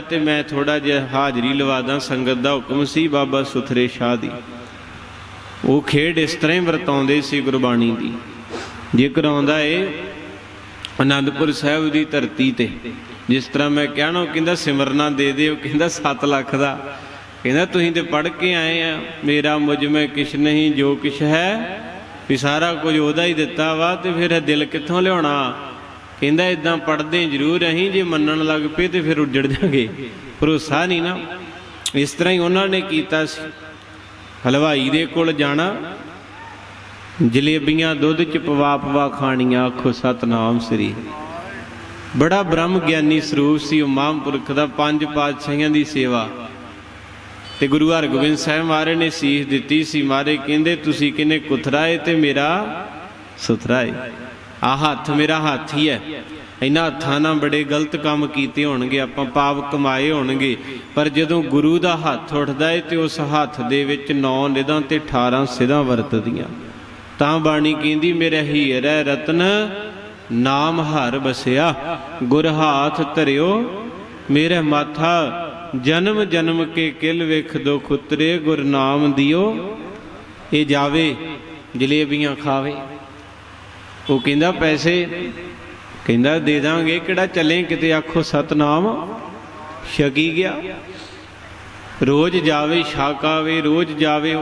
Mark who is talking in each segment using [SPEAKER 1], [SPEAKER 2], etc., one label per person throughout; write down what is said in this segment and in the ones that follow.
[SPEAKER 1] ਤੇ ਮੈਂ ਥੋੜਾ ਜਿਹਾ ਹਾਜ਼ਰੀ ਲਵਾ ਸੰਗਤ ਦਾ ਹੁਕਮ ਸੀ ਬਾਬਾ ਸੁਥਰੇ ਸ਼ਾਹ ਦੀ। ਉਹ ਖੇਡ ਇਸ ਤਰ੍ਹਾਂ ਹੀ ਵਰਤਾਉਂਦੇ ਸੀ ਗੁਰਬਾਣੀ ਦੀ। ਜੇਕਰ ਆਉਂਦਾ ਏ ਆਨੰਦਪੁਰ ਸਾਹਿਬ ਦੀ ਧਰਤੀ ਤੇ, ਜਿਸ ਤਰ੍ਹਾਂ ਮੈਂ ਕਹਿਣਾ ਕਹਿੰਦਾ ਸਿਮਰਨਾ ਦੇ ਦੇ, ਉਹ ਕਹਿੰਦਾ 7 ਲੱਖ ਦਾ। ਕਹਿੰਦਾ ਤੁਸੀਂ ਤੇ ਪੜ ਕੇ ਆਏ ਆ, ਮੇਰਾ ਮੁਝ ਮੈਂ ਕਿਛ ਨਹੀਂ, ਜੋ ਕਿਛ ਹੈ, ਵੀ ਸਾਰਾ ਕੁਝ ਉਹਦਾ ਹੀ ਦਿੱਤਾ ਵਾ, ਤੇ ਫਿਰ ਇਹ ਦਿਲ ਕਿੱਥੋਂ ਲਿਆਉਣਾ? ਕਹਿੰਦਾ ਇਦਾਂ ਪੜਦੇ ਜ਼ਰੂਰ ਅਸੀਂ, ਜੇ ਮੰਨਣ ਲੱਗ ਪਏ ਤੇ ਫਿਰ ਉੱਜੜ ਜਾਗੇ। ਭਰੋਸਾ ਨਹੀਂ ਨਾ। ਇਸ ਤਰ੍ਹਾਂ ਹੀ ਉਹਨਾਂ ਨੇ ਕੀਤਾ ਸੀ। ਹਲਵਾਈ ਦੇ ਕੋਲ ਜਾਣਾ। ਜਲੇਬੀਆਂ, ਦੁੱਧ ਚ ਪਵਾ ਪਵਾ ਖਾਣੀਆਂ, ਆਖੋ, ਸਤਨਾਮ ਸ੍ਰੀ। ਬੜਾ ਬ੍ਰਹਮ ਗਿਆਨੀ ਸਰੂਪ ਸੀ ਉਹ ਮਹਾਂਪੁਰਖ ਦਾ, ਪੰਜ ਪਾਤਸ਼ਾਹੀਆਂ ਦੀ ਸੇਵਾ। ਤੇ ਗੁਰੂ ਹਰਗੋਬਿੰਦ ਸਾਹਿਬ ਮਹਾਰਾਜ ਨੇ ਸੀਸ ਦਿੱਤੀ ਸੀ। ਮਹਾਰਾਜ ਕਹਿੰਦੇ, ਤੁਸੀਂ ਕਿਨੇ ਕੁਥਰਾਏ ਤੇ ਮੇਰਾ ਸੁਥਰਾਏ? ਆ ਹੱਥ ਮੇਰਾ ਹੱਥ ਹੀ ਹੈ। ਇਹਨਾਂ ਹੱਥਾਂ ਨਾਲ ਬੜੇ ਗਲਤ ਕੰਮ ਕੀਤੇ ਹੋਣਗੇ, ਆਪਾਂ ਪਾਪ ਕਮਾਏ ਹੋਣਗੇ। ਪਰ ਜਦੋਂ ਗੁਰੂ ਦਾ ਹੱਥ ਉੱਠਦਾ ਏ ਤੇ ਉਸ ਹੱਥ ਦੇ ਵਿੱਚ 9 ਨਿਦਾਂ ਤੇ 18 ਸਿਧਾਂ ਵਰਤਦੀਆਂ। ਤਾਂ ਬਾਣੀ ਕਹਿੰਦੀ, ਮੇਰਾ ਹੀਰ ਹੈ ਰਤਨ, ਨਾਮ ਹਰ ਬਸਿਆ। ਗੁਰ ਹਾਥ ਧਰਿਓ, ਮੇਰੇ ਮਾਥਾ ਜਨਮ ਜਨਮ ਕੇ ਕਿਲ ਵੇਖ ਦੋ ਖੁਤਰੇ। ਗੁਰ ਨਾਮ ਦਿਓ, ਇਹ ਜਾਵੇ, ਜਲੇਬੀਆਂ ਖਾਵੇ। ਉਹ ਕਹਿੰਦਾ, ਪੈਸੇ ਕਹਿੰਦਾ, ਦੇ ਦਾਂਗੇ, ਕਿਹੜਾ ਚੱਲੇ ਕਿਤੇ? ਆਖੋ, ਸਤਨਾਮ ਛਕੀ ਗਿਆ। ਰੋਜ਼ ਜਾਵੇ ਛਾਕਾਵੇ ਰੋਜ਼ ਜਾਵੇ।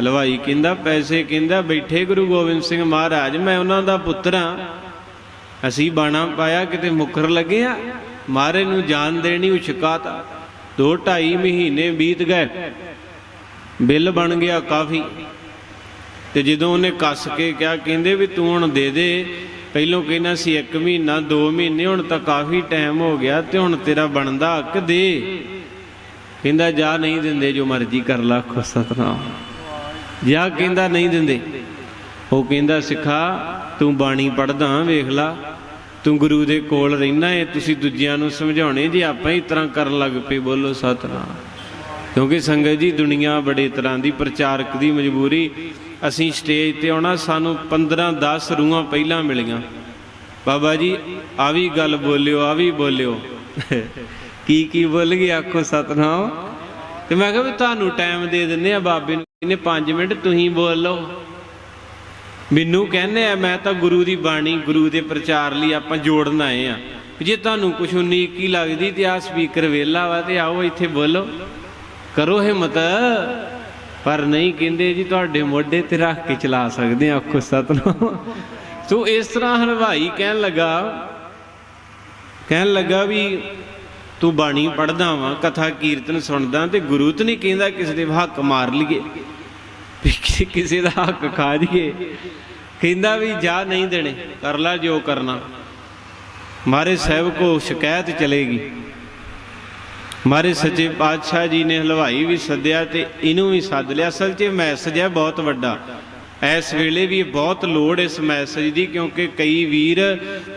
[SPEAKER 1] ਹਲਵਾਈ ਕਹਿੰਦਾ, ਪੈਸੇ ਕਹਿੰਦਾ, ਬੈਠੇ ਗੁਰੂ ਗੋਬਿੰਦ ਸਿੰਘ ਮਹਾਰਾਜ, ਮੈਂ ਉਹਨਾਂ ਦਾ ਪੁੱਤਰ ਹਾਂ ਅਸੀਂ ਬਾਣਾ ਪਾਇਆ, ਕਿਤੇ ਮੁਕਰ ਲੱਗੇ ਆ। ਮਾਰੇ ਨੂੰ ਜਾਨ ਦੇਣੀ ਉਛਕਾਤਾ। ਦੋ ਢਾਈ ਮਹੀਨੇ ਬੀਤ ਗਏ। ਬਿੱਲ ਬਣ ਗਿਆ ਕਾਫੀ। ਤੇ ਜਦੋਂ ਉਹਨੇ ਕੱਸ ਕੇ ਕਿਹਾ, ਕਹਿੰਦੇ ਵੀ ਤੂੰ ਹੁਣ ਦੇ ਦੇ। ਪਹਿਲੋਂ ਕਹਿੰਦਾ ਸੀ 1 ਮਹੀਨਾ 2 ਮਹੀਨੇ, ਹੁਣ ਤਾਂ ਕਾਫੀ ਟਾਈਮ ਹੋ ਗਿਆ ਤੇ ਹੁਣ ਤੇਰਾ ਬਣਦਾ ਹੱਕ ਦੇ। ਕਹਿੰਦਾ, ਜਾ ਨਹੀਂ ਦਿੰਦੇ, ਜੋ ਮਰਜ਼ੀ ਕਰ ਲਾ ਖੁ ਸਤਨਾਮ। ਜਾ ਕਹਿੰਦਾ, ਨਹੀਂ ਦਿੰਦੇ। ਉਹ ਕਹਿੰਦਾ, ਸਿੱਖਾ, ਤੂੰ ਬਾਣੀ ਪੜਦਾ ਵੇਖ ਲਾ। ਤੂੰ ਗੁਰੂ ਦੇ ਕੋਲ ਰਹਿਣਾ ਏ, ਤੁਸੀਂ ਦੂਜਿਆਂ ਨੂੰ ਸਮਝਾਉਣੇ, ਜੇ ਆਪਾਂ ਹੀ ਤਰ੍ਹਾਂ ਕਰਨ ਲੱਗ ਪਏ, ਬੋਲੋ ਸਤਨਾਮ। ਕਿਉਂਕਿ ਸੰਗਤ ਜੀ, ਦੁਨੀਆ ਬੜੇ ਤਰ੍ਹਾਂ ਦੀ ਪ੍ਰਚਾਰਕ ਦੀ ਮਜਬੂਰੀ। ਅਸੀਂ ਸਟੇਜ ਤੇ ਆਉਣਾ, ਸਾਨੂੰ 15 10 ਰੂਹਾਂ ਪਹਿਲਾਂ ਮਿਲੀਆਂ। ਬਾਬਾ ਜੀ, ਆ ਵੀ ਗੱਲ ਬੋਲਿਓ, ਆ ਵੀ ਬੋਲਿਓ। ਕੀ ਕੀ ਬੋਲ ਗਏ ਆਖੋ ਸਤਨਾਮ? ਤੇ ਮੈਂ ਕਿਹਾ ਵੀ ਤੁਹਾਨੂੰ ਟਾਈਮ ਦੇ ਦਿੰਦੇ ਆ ਬਾਬੇ ਨੂੰ, ਇਹਨੇ 5 ਮਿੰਟ ਤੁਸੀਂ ਬੋਲ ਲਓ। ਮੈਨੂੰ ਕਹਿੰਦੇ ਆ, ਮੈਂ ਤਾਂ ਗੁਰੂ ਦੀ ਬਾਣੀ, ਗੁਰੂ ਦੇ ਪ੍ਰਚਾਰ ਲਈ ਆਪਾਂ ਜੋੜਨ ਆਏ ਆ। ਜੇ ਤੁਹਾਨੂੰ ਕੁਛ ਉਨੀਕੀ ਲੱਗਦੀ ਤੇ ਆ ਸਪੀਕਰ ਵੇਲਾ ਵਾ ਤੇ ਆਓ ਇੱਥੇ ਬੋਲੋ। ਕਰੋ ਹਿੰਮਤ। ਪਰ ਨਹੀਂ ਕਹਿੰਦੇ ਜੀ, ਤੁਹਾਡੇ ਮੋਢੇ ਤੇ ਰੱਖ ਕੇ ਚਲਾ ਸਕਦੇ ਆ ਆਖੋ ਸਤਨਾਮ। ਸੋ ਇਸ ਤਰ੍ਹਾਂ ਹਲਵਾਈ ਕਹਿਣ ਲੱਗਾ ਕਹਿਣ ਲੱਗਾ ਵੀ ਤੂੰ ਬਾਣੀ ਪੜਦਾ ਵਾਂ, ਕਥਾ ਕੀਰਤਨ ਸੁਣਦਾ ਤੇ ਗੁਰੂ ਤੇ ਨਹੀਂ ਕਹਿੰਦਾ ਕਿਸੇ ਦੇ ਹੱਕ ਮਾਰ ਲਈਏ ਕਿਸੇ ਦਾ ਹੱਕ ਖਾ ਜੀਏ ਕਹਿੰਦਾ ਵੀ ਜਾ ਨਹੀਂ ਦੇਣੇ, ਕਰ ਲੈ ਜੋ ਕਰਨਾ। ਮਾਰੇ ਸਾਹਿਬ ਕੋ ਸ਼ਿਕਾਇਤ ਚਲੇਗੀ। ਮਾਰੇ ਸੱਚੇ ਪਾਤਸ਼ਾਹ ਜੀ ਨੇ ਹਲਵਾਈ ਵੀ ਸੱਦਿਆ ਤੇ ਇਹਨੂੰ ਵੀ ਸੱਦ ਲਿਆ। ਅਸਲ 'ਚ ਮੈਸੇਜ ਹੈ ਬਹੁਤ ਵੱਡਾ। ਇਸ ਵੇਲੇ ਵੀ ਬਹੁਤ ਲੋੜ ਇਸ ਮੈਸੇਜ ਦੀ, ਕਿਉਂਕਿ ਕਈ ਵੀਰ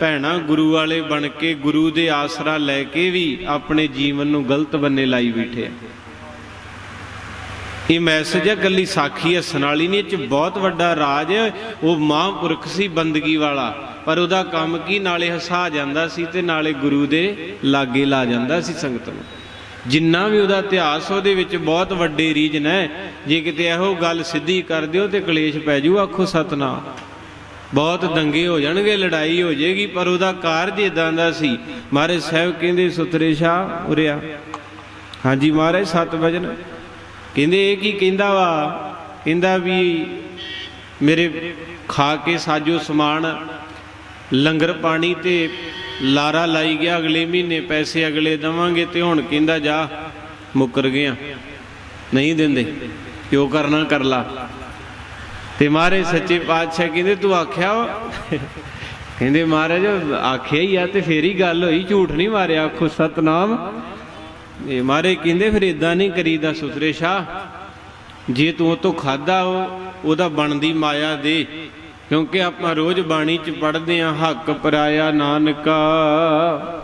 [SPEAKER 1] ਭੈਣਾ ਗੁਰੂ ਵਾਲੇ ਬਣ ਕੇ ਗੁਰੂ ਦੇ ਆਸਰਾ ਲੈ ਕੇ ਵੀ ਆਪਣੇ ਜੀਵਨ ਨੂੰ ਗਲਤ ਬੰਨੇ ਲਾਈ ਬੈਠੇ ਆ। ਇਹ ਮੈਸੇਜ ਹੈ ਗੱਲੀ ਸਾਖੀ ਹੱਸਣ ਵਾਲੀ ਨਹੀਂ, ਇਹ ਚ ਬਹੁਤ ਵੱਡਾ ਰਾਜ ਉਹ ਮਹਾਂਪੁਰਖ ਸੀ ਬੰਦਗੀ ਵਾਲਾ, ਪਰ ਉਹਦਾ ਕੰਮ ਕੀ? ਨਾਲੇ ਹਸਾ ਜਾਂਦਾ ਸੀ ਤੇ ਨਾਲੇ ਗੁਰੂ ਦੇ ਲਾਗੇ ਲਾ ਜਾਂਦਾ ਸੀ ਸੰਗਤ ਨੂੰ। ਜਿੰਨਾ ਵੀ ਉਹਦਾ ਇਤਿਹਾਸ ਉਹਦੇ ਵਿੱਚ ਬਹੁਤ ਵੱਡੇ ਰੀਜਨ ਹੈ। ਜੇ ਕਿਤੇ ਇਹੋ ਗੱਲ ਸਿੱਧੀ ਕਰ ਦਿਓ ਤੇ ਕਲੇਸ਼ ਪੈ ਜੂ, ਆਖੋ ਸਤਨਾਮ। ਬਹੁਤ ਦੰਗੇ ਹੋ ਜਾਣਗੇ, ਲੜਾਈ ਹੋ ਜਾਏਗੀ, ਪਰ ਉਹਦਾ ਕਾਰਜ ਇਦਾਂ ਦਾ ਸੀ। ਮਹਾਰਾਜ ਸਾਹਿਬ ਕਹਿੰਦੇ, ਸੁਤਰੇ ਸ਼ਾਹ ਉਰਿਆ। ਹਾਂਜੀ ਮਹਾਰਾਜ, ਸਤ ਵਜਨ। ਕਹਿੰਦੇ, ਇਹ ਕੀ ਕਹਿੰਦਾ ਵਾ? ਕਹਿੰਦਾ ਵੀ ਮੇਰੇ ਖਾ ਕੇ ਸਾਜੋ ਸਮਾਨ ਲੰਗਰ ਪਾਣੀ ਤੇ ਲਾਰਾ ਲਾਈ ਗਿਆ, ਅਗਲੇ ਮਹੀਨੇ ਪੈਸੇ ਅਗਲੇ ਦਵਾਂਗੇ ਤੇ ਹੁਣ ਕਹਿੰਦਾ ਜਾ, ਮੁੱਕਰ ਗਿਆ। ਨਹੀਂ ਦਿੰਦੇ। ਕਿਉਂ ਕਰਨਾ ਕਰ ਲਾ ਤੇ ਮਹਾਰਾਜ ਸੱਚੇ ਪਾਤਸ਼ਾਹ ਕਹਿੰਦੇ, ਤੂੰ ਆਖਿਆ ਕਹਿੰਦੇ ਮਹਾਰਾਜ, ਆਖਿਆ ਹੀ ਆ ਤੇ ਫੇਰ ਹੀ ਗੱਲ ਹੋਈ, ਝੂਠ ਨਹੀਂ ਮਾਰਿਆ, ਆਖੋ ਸਤਨਾਮ। ਇਹ ਮਾਰੇ ਕਹਿੰਦੇ, ਫਿਰ ਇਦਾਂ ਨਹੀਂ ਕਰੀਦਾ ਸੁਤਰੇ ਸ਼ਾਹ। ਜੇ ਤੂੰ ਉਹ ਤੋਂ ਖਾਦਾ ਉਹਦਾ ਬਣਦੀ ਮਾਇਆ ਦੇ। ਕਿਉਂਕਿ ਆਪਾਂ ਰੋਜ਼ ਬਾਣੀ ਚ ਪੜ੍ਹਦੇ ਆ ਹੱਕ ਪਰਾਇਆ ਨਾਨਕਾ,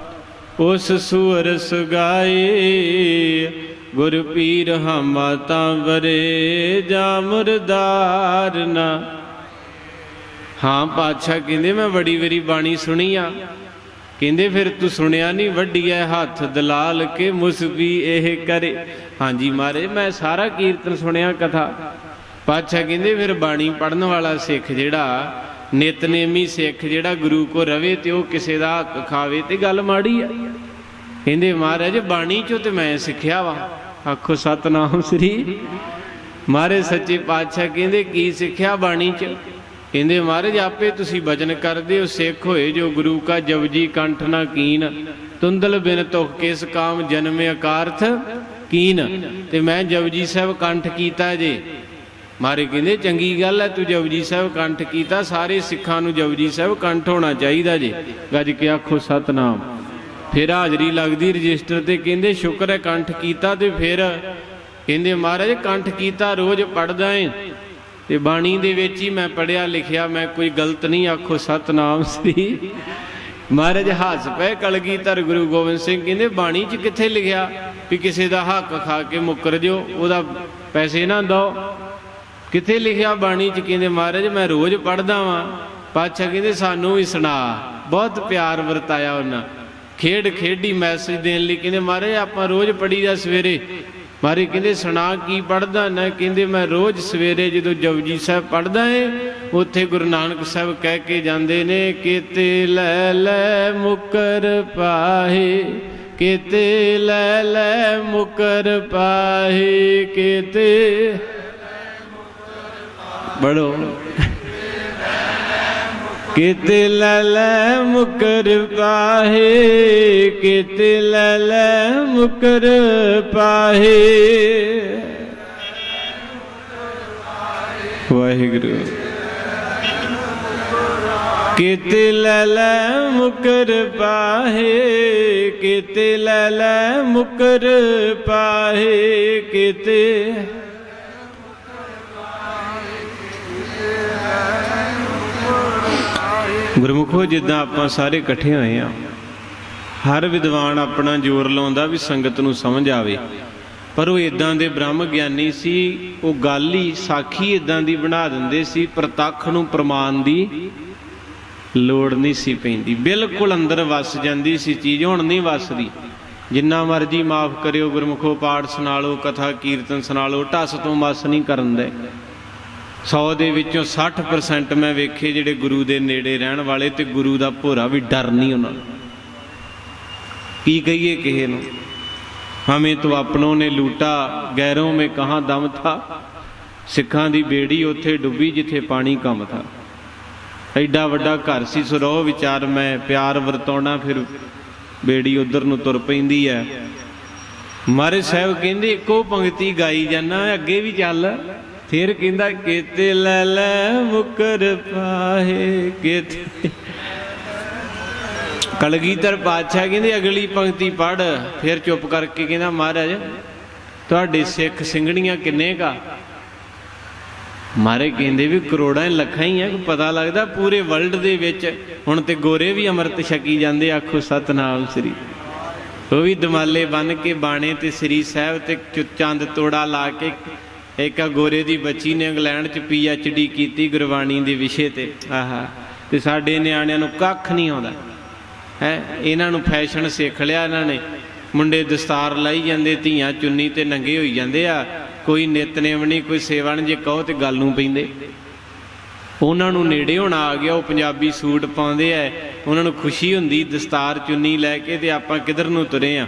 [SPEAKER 1] ਉਸ ਸੂਰ ਸੁਗਾਏ ਗੁਰ ਪੀਰ ਹਮਾ ਤਾਂ ਵਰੇ, ਜਾ ਮੁਰਦਾਰ ਨਾ। ਹਾਂ ਪਾਤਸ਼ਾਹ ਕਹਿੰਦੇ, ਮੈਂ ਬੜੀ ਵਾਰੀ ਬਾਣੀ ਸੁਣੀ ਆ। ਕਹਿੰਦੇ, ਫਿਰ ਤੂੰ ਸੁਣਿਆ ਨਹੀਂ ਵੱਡੀਐ ਹੱਥ ਦਲਾਲ ਕੇ ਮੁਸਬੀ ਇਹ ਕਰੇ। ਹਾਂਜੀ ਮਾਰੇ, ਮੈਂ ਸਾਰਾ ਕੀਰਤਨ ਸੁਣਿਆ ਕਥਾ। ਪਾਤਸ਼ਾਹ ਕਹਿੰਦੇ ਫਿਰ ਬਾਣੀ ਪੜਨ ਵਾਲਾ ਸਿੱਖ ਜਿਹੜਾ, ਨਿਤਨੇਮੀ ਸਿੱਖ ਜਿਹੜਾ ਗੁਰੂ ਕੋ ਰਵੇ ਤੇ ਉਹ ਕਿਸੇ ਦਾ ਹੱਕ ਖਾਵੇ ਤੇ ਗੱਲ ਮਾੜੀ ਆ। ਕਹਿੰਦੇ ਮਹਾਰਾਜ ਬਾਣੀ ਚੋਂ ਤੇ ਮੈਂ ਸਿੱਖਿਆ ਵਾ। ਆਖੋ ਸਤਨਾਮ ਸ੍ਰੀ। ਮਹਾਰਾਜ ਸੱਚੇ ਪਾਤਸ਼ਾਹ ਕਹਿੰਦੇ ਕੀ ਸਿੱਖਿਆ ਬਾਣੀ ਚ? ਕਹਿੰਦੇ ਮਹਾਰਾਜ ਆਪੇ ਤੁਸੀਂ ਬਚਨ ਕਰਦੇ ਹੋ, ਸਿੱਖ ਹੋਏ ਜੋ ਗੁਰੂ ਕਾ ਜਪਜੀ ਕੰਠ ਨਾ ਕੀਨ। ਤੁੰਦਲ ਬਿਨ ਤੁਖ ਕਿਸ ਕਾਮ ਜਨਮੇ ਅਕਾਰਥ ਕੀਨ। ਤੇ ਮੈਂ ਜਪਜੀ ਸਾਹਿਬ ਕੰਠ ਕੀਤਾ ਜੇ। ਮਾਰੇ ਕਹਿੰਦੇ, ਚੰਗੀ ਗੱਲ ਹੈ, ਤੂੰ ਜਪਜੀ ਸਾਹਿਬ ਕੰਠ ਕੀਤਾ, ਸਾਰੇ ਸਿੱਖਾਂ ਨੂੰ ਜਪਜੀ ਸਾਹਿਬ ਕੰਠ ਹੋਣਾ ਚਾਹੀਦਾ ਜੇ। ਗੱਜ ਕੇ ਆਖੋ, ਸਤਨਾਮ। ਫਿਰ ਹਾਜ਼ਰੀ ਲੱਗਦੀ ਰਜਿਸਟਰ ਤੇ, ਕਹਿੰਦੇ, ਸ਼ੁਕਰ ਹੈ, ਕੰਠ ਕੀਤਾ। ਤੇ ਫਿਰ ਕਹਿੰਦੇ, ਮਹਾਰਾਜ, ਕੰਠ ਕੀਤਾ, ਰੋਜ਼ ਪੜਦਾ ਏ। ਤੇ ਬਾਣੀ ਦੇ ਵਿੱਚ ਹੀ ਮੈਂ ਪੜਿਆ ਲਿਖਿਆ, ਮੈਂ ਕੋਈ ਗਲਤ ਨਹੀਂ ਆਖੋ, ਸਤਨਾਮ ਸ੍ਰੀ ਮਹਾਰਾਜ ਹੱਸ ਪਏ ਕਲਗੀਧਰ ਗੁਰੂ ਗੋਬਿੰਦ ਸਿੰਘ ਕਹਿੰਦੇ, ਬਾਣੀ 'ਚ ਕਿੱਥੇ ਲਿਖਿਆ ਵੀ ਕਿਸੇ ਦਾ ਹੱਕ ਖਾ ਕੇ ਮੁੱਕਰ ਜਿਓ, ਉਹਦਾ ਪੈਸੇ ਨਾ ਦੋ ਕਿੱਥੇ ਲਿਖਿਆ ਬਾਣੀ 'ਚ ਕਹਿੰਦੇ ਮਹਾਰਾਜ ਮੈਂ ਰੋਜ਼ ਪੜਦਾ ਵਾਂ। ਪਾਤਸ਼ਾਹ ਕਹਿੰਦੇ ਸਾਨੂੰ ਵੀ ਸੁਣਾ। ਬਹੁਤ ਪਿਆਰ ਵਰਤਾਇਆ ਉਹਨਾਂ। ਖੇਡ ਖੇਡੀ ਮੈਸੇਜ ਦੇਣ ਲਈ ਕਹਿੰਦੇ ਮਹਾਰਾਜ ਆਪਾਂ ਰੋਜ਼ ਪੜੀਦਾ ਸਵੇਰੇ। ਮਾਰੇ ਕਹਿੰਦੇ ਸੁਣਾ ਕੀ ਪੜਦਾ ਨਾ ਕਹਿੰਦੇ ਮੈਂ ਰੋਜ਼ ਸਵੇਰੇ ਜਦੋਂ ਜਪਜੀ ਸਾਹਿਬ ਪੜਦਾ ਏ, ਉੱਥੇ ਗੁਰੂ ਨਾਨਕ ਸਾਹਿਬ ਕਹਿ ਕੇ ਜਾਂਦੇ ਨੇ, ਕਿਤੇ ਲੈ ਲੈ ਮੁਕਰ ਪਾਹੇ, ਕਿਤੇ ਲੈ ਲੈ ਮੁਕਰ ਪਾਹੇ, ਕਿਤੇ ਬੜੋ। ਕਿਤੇ ਲੈ ਮੁਕਰ ਪਾਹੇ, ਕਿਤੇ ਲੈ ਮੁਕਰ ਪਾਹੇ। ਵਾਹਿਗੁਰੂ। ਕਿਤੇ ਲੈ ਮੁਕਰ ਪਾਹੇ, ਕਿਤੇ ਲੈ ਮੁਕਰ ਪਾਹੇ, ਕਿਤੇ ਗੁਰਮੁਖੋ, ਜਿੱਦਾਂ ਆਪਾਂ ਸਾਰੇ ਇਕੱਠੇ ਹੋਏ ਆ ਹਰ ਵਿਦਵਾਨ ਆਪਣਾ ਜ਼ੋਰ ਲਾਉਂਦਾ ਵੀ ਸੰਗਤ ਨੂੰ ਸਮਝ ਆਵੇ। ਪਰ ਉਹ ਇਦਾਂ ਦੇ ਬ੍ਰਹਮ ਗਿਆਨੀ ਸੀ, ਉਹ ਗੱਲ ਹੀ ਸਾਖੀ ਇਦਾਂ ਦੀ ਬਣਾ ਦਿੰਦੇ ਸੀ, ਪ੍ਰਤੱਖ ਨੂੰ ਪ੍ਰਮਾਣ ਦੀ ਲੋੜ ਨਹੀਂ ਸੀ ਪੈਂਦੀ। ਬਿਲਕੁਲ ਅੰਦਰ ਵਸ ਜਾਂਦੀ ਸੀ ਚੀਜ਼, ਹੁਣ ਨਹੀਂ ਵਸਦੀ। ਜਿੰਨਾ ਮਰਜ਼ੀ ਮਾਫ ਕਰਿਓ ਗੁਰਮੁਖੋ, ਪਾਠ ਸੁਣਾ ਲਓ, ਕਥਾ ਕੀਰਤਨ ਸੁਣਾ ਲਓ, ਟਸ ਤੋਂ ਮਸ ਨਹੀਂ ਕਰਨ ਦੇ। 100 ਦੇ ਵਿੱਚੋਂ 60% ਮੈਂ ਵੇਖੇ ਜਿਹੜੇ ਗੁਰੂ ਦੇ ਨੇੜੇ ਰਹਿਣ ਵਾਲੇ ਤੇ ਗੁਰੂ ਦਾ ਭੋਰਾ ਵੀ ਡਰ ਨਹੀਂ ਉਹਨਾਂ ਨੂੰ। ਕੀ ਕਹੀਏ ਕਿਸੇ ਨੂੰ? ਹਮੇ ਤੋਂ ਆਪਣੋਂ ਨੇ ਲੂਟਾ, ਗੈਰੋਂ ਮੇ ਕਹਾ ਦਮ ਥਾ? ਸਿੱਖਾਂ ਦੀ ਬੇੜੀ ਉੱਥੇ ਡੁੱਬੀ ਜਿੱਥੇ ਪਾਣੀ ਕਮ ਥਾ। ਐਡਾ ਵੱਡਾ ਘਰ ਸੀ ਸਰੋਹ ਵਿਚਾਰ ਮੈਂ, ਪਿਆਰ ਵਰਤਾਉਣਾ ਫਿਰ ਬੇੜੀ ਉਧਰ ਨੂੰ ਤੁਰ ਪੈਂਦੀ ਹੈ ਮਾਰੇ ਸਾਹਿਬ ਕਹਿੰਦੇ, ਇੱਕੋ ਪੰਕਤੀ ਗਾਈ ਜਾਣਾ ਅੱਗੇ ਵੀ ਚੱਲ। ਫਿਰ ਕਹਿੰਦਾ, ਕਿਤੇ ਲੈ ਲੈ ਮੁਕਰ ਪਾਹੇ, ਕਿਤੇ ਕਲਗੀਧਰ ਪਾਤਸ਼ਾਹ ਕਹਿੰਦੇ, ਅਗਲੀ ਪੰਕਤੀ ਪੜ ਫਿਰ ਚੁੱਪ ਕਰਕੇ ਕਹਿੰਦਾ, ਮਹਾਰਾਜ, ਤੁਹਾਡੇ ਸਿੱਖ ਸਿੰਘਣੀਆਂ ਕਿੰਨੇ ਕਾ ਮਾਰੇ ਕਹਿੰਦੇ ਵੀ ਕਰੋੜਾਂ ਲੱਖਾਂ ਹੀ ਆ ਪਤਾ ਲੱਗਦਾ ਪੂਰੇ ਵਰਲਡ ਦੇ ਵਿੱਚ ਹੁਣ ਤੇ ਗੋਰੇ ਵੀ ਅੰਮ੍ਰਿਤ ਛਕੀ ਜਾਂਦੇ, ਆਖੋ ਸਤਨਾਮ ਸ੍ਰੀ। ਉਹ ਵੀ ਦਮਾਲੇ ਬੰਨ ਕੇ ਬਾਣੇ ਤੇ ਸ੍ਰੀ ਸਾਹਿਬ ਤੇ ਚੰਦ ਤੋੜਾ ਲਾ ਕੇ ਇੱਕ ਆ ਗੋਰੇ ਦੀ ਬੱਚੀ ਨੇ ਇੰਗਲੈਂਡ ਚ ਪੀ ਐਚ ਡੀ ਕੀਤੀ ਗੁਰਬਾਣੀ ਦੇ ਵਿਸ਼ੇ ਤੇ। ਆਹਾ। ਤੇ ਸਾਡੇ ਨਿਆਣਿਆਂ ਨੂੰ ਕੱਖ ਨਹੀਂ ਆਉਂਦਾ। ਹੈ? ਇਹਨਾਂ ਨੂੰ ਫੈਸ਼ਨ ਸਿੱਖ ਲਿਆ ਇਹਨਾਂ ਨੇ। ਮੁੰਡੇ ਦਸਤਾਰ ਲਾਈ ਜਾਂਦੇ, ਧੀਆਂ ਚੁੰਨੀ ਤੇ ਨੰਗੇ ਹੋਈ ਜਾਂਦੇ ਆ। ਕੋਈ ਨਿਤਨੇਮ ਨਹੀਂ, ਕੋਈ ਸੇਵਾ ਨਹੀਂ, ਜੇ ਕਹੋ ਤੇ ਗੱਲ ਨੂੰ ਪੈਂਦੇ। ਉਹਨਾਂ ਨੂੰ ਨੇੜੇ ਹੋਣਾ ਆ ਗਿਆ, ਉਹ ਪੰਜਾਬੀ ਸੂਟ ਪਾਉਂਦੇ ਐ ਉਹਨਾਂ ਨੂੰ ਖੁਸ਼ੀ ਹੁੰਦੀ, ਦਸਤਾਰ ਚੁੰਨੀ ਲੈ ਕੇ ਤੇ ਆਪਾਂ ਕਿੱਧਰ ਨੂੰ ਤੁਰੇ ਆ?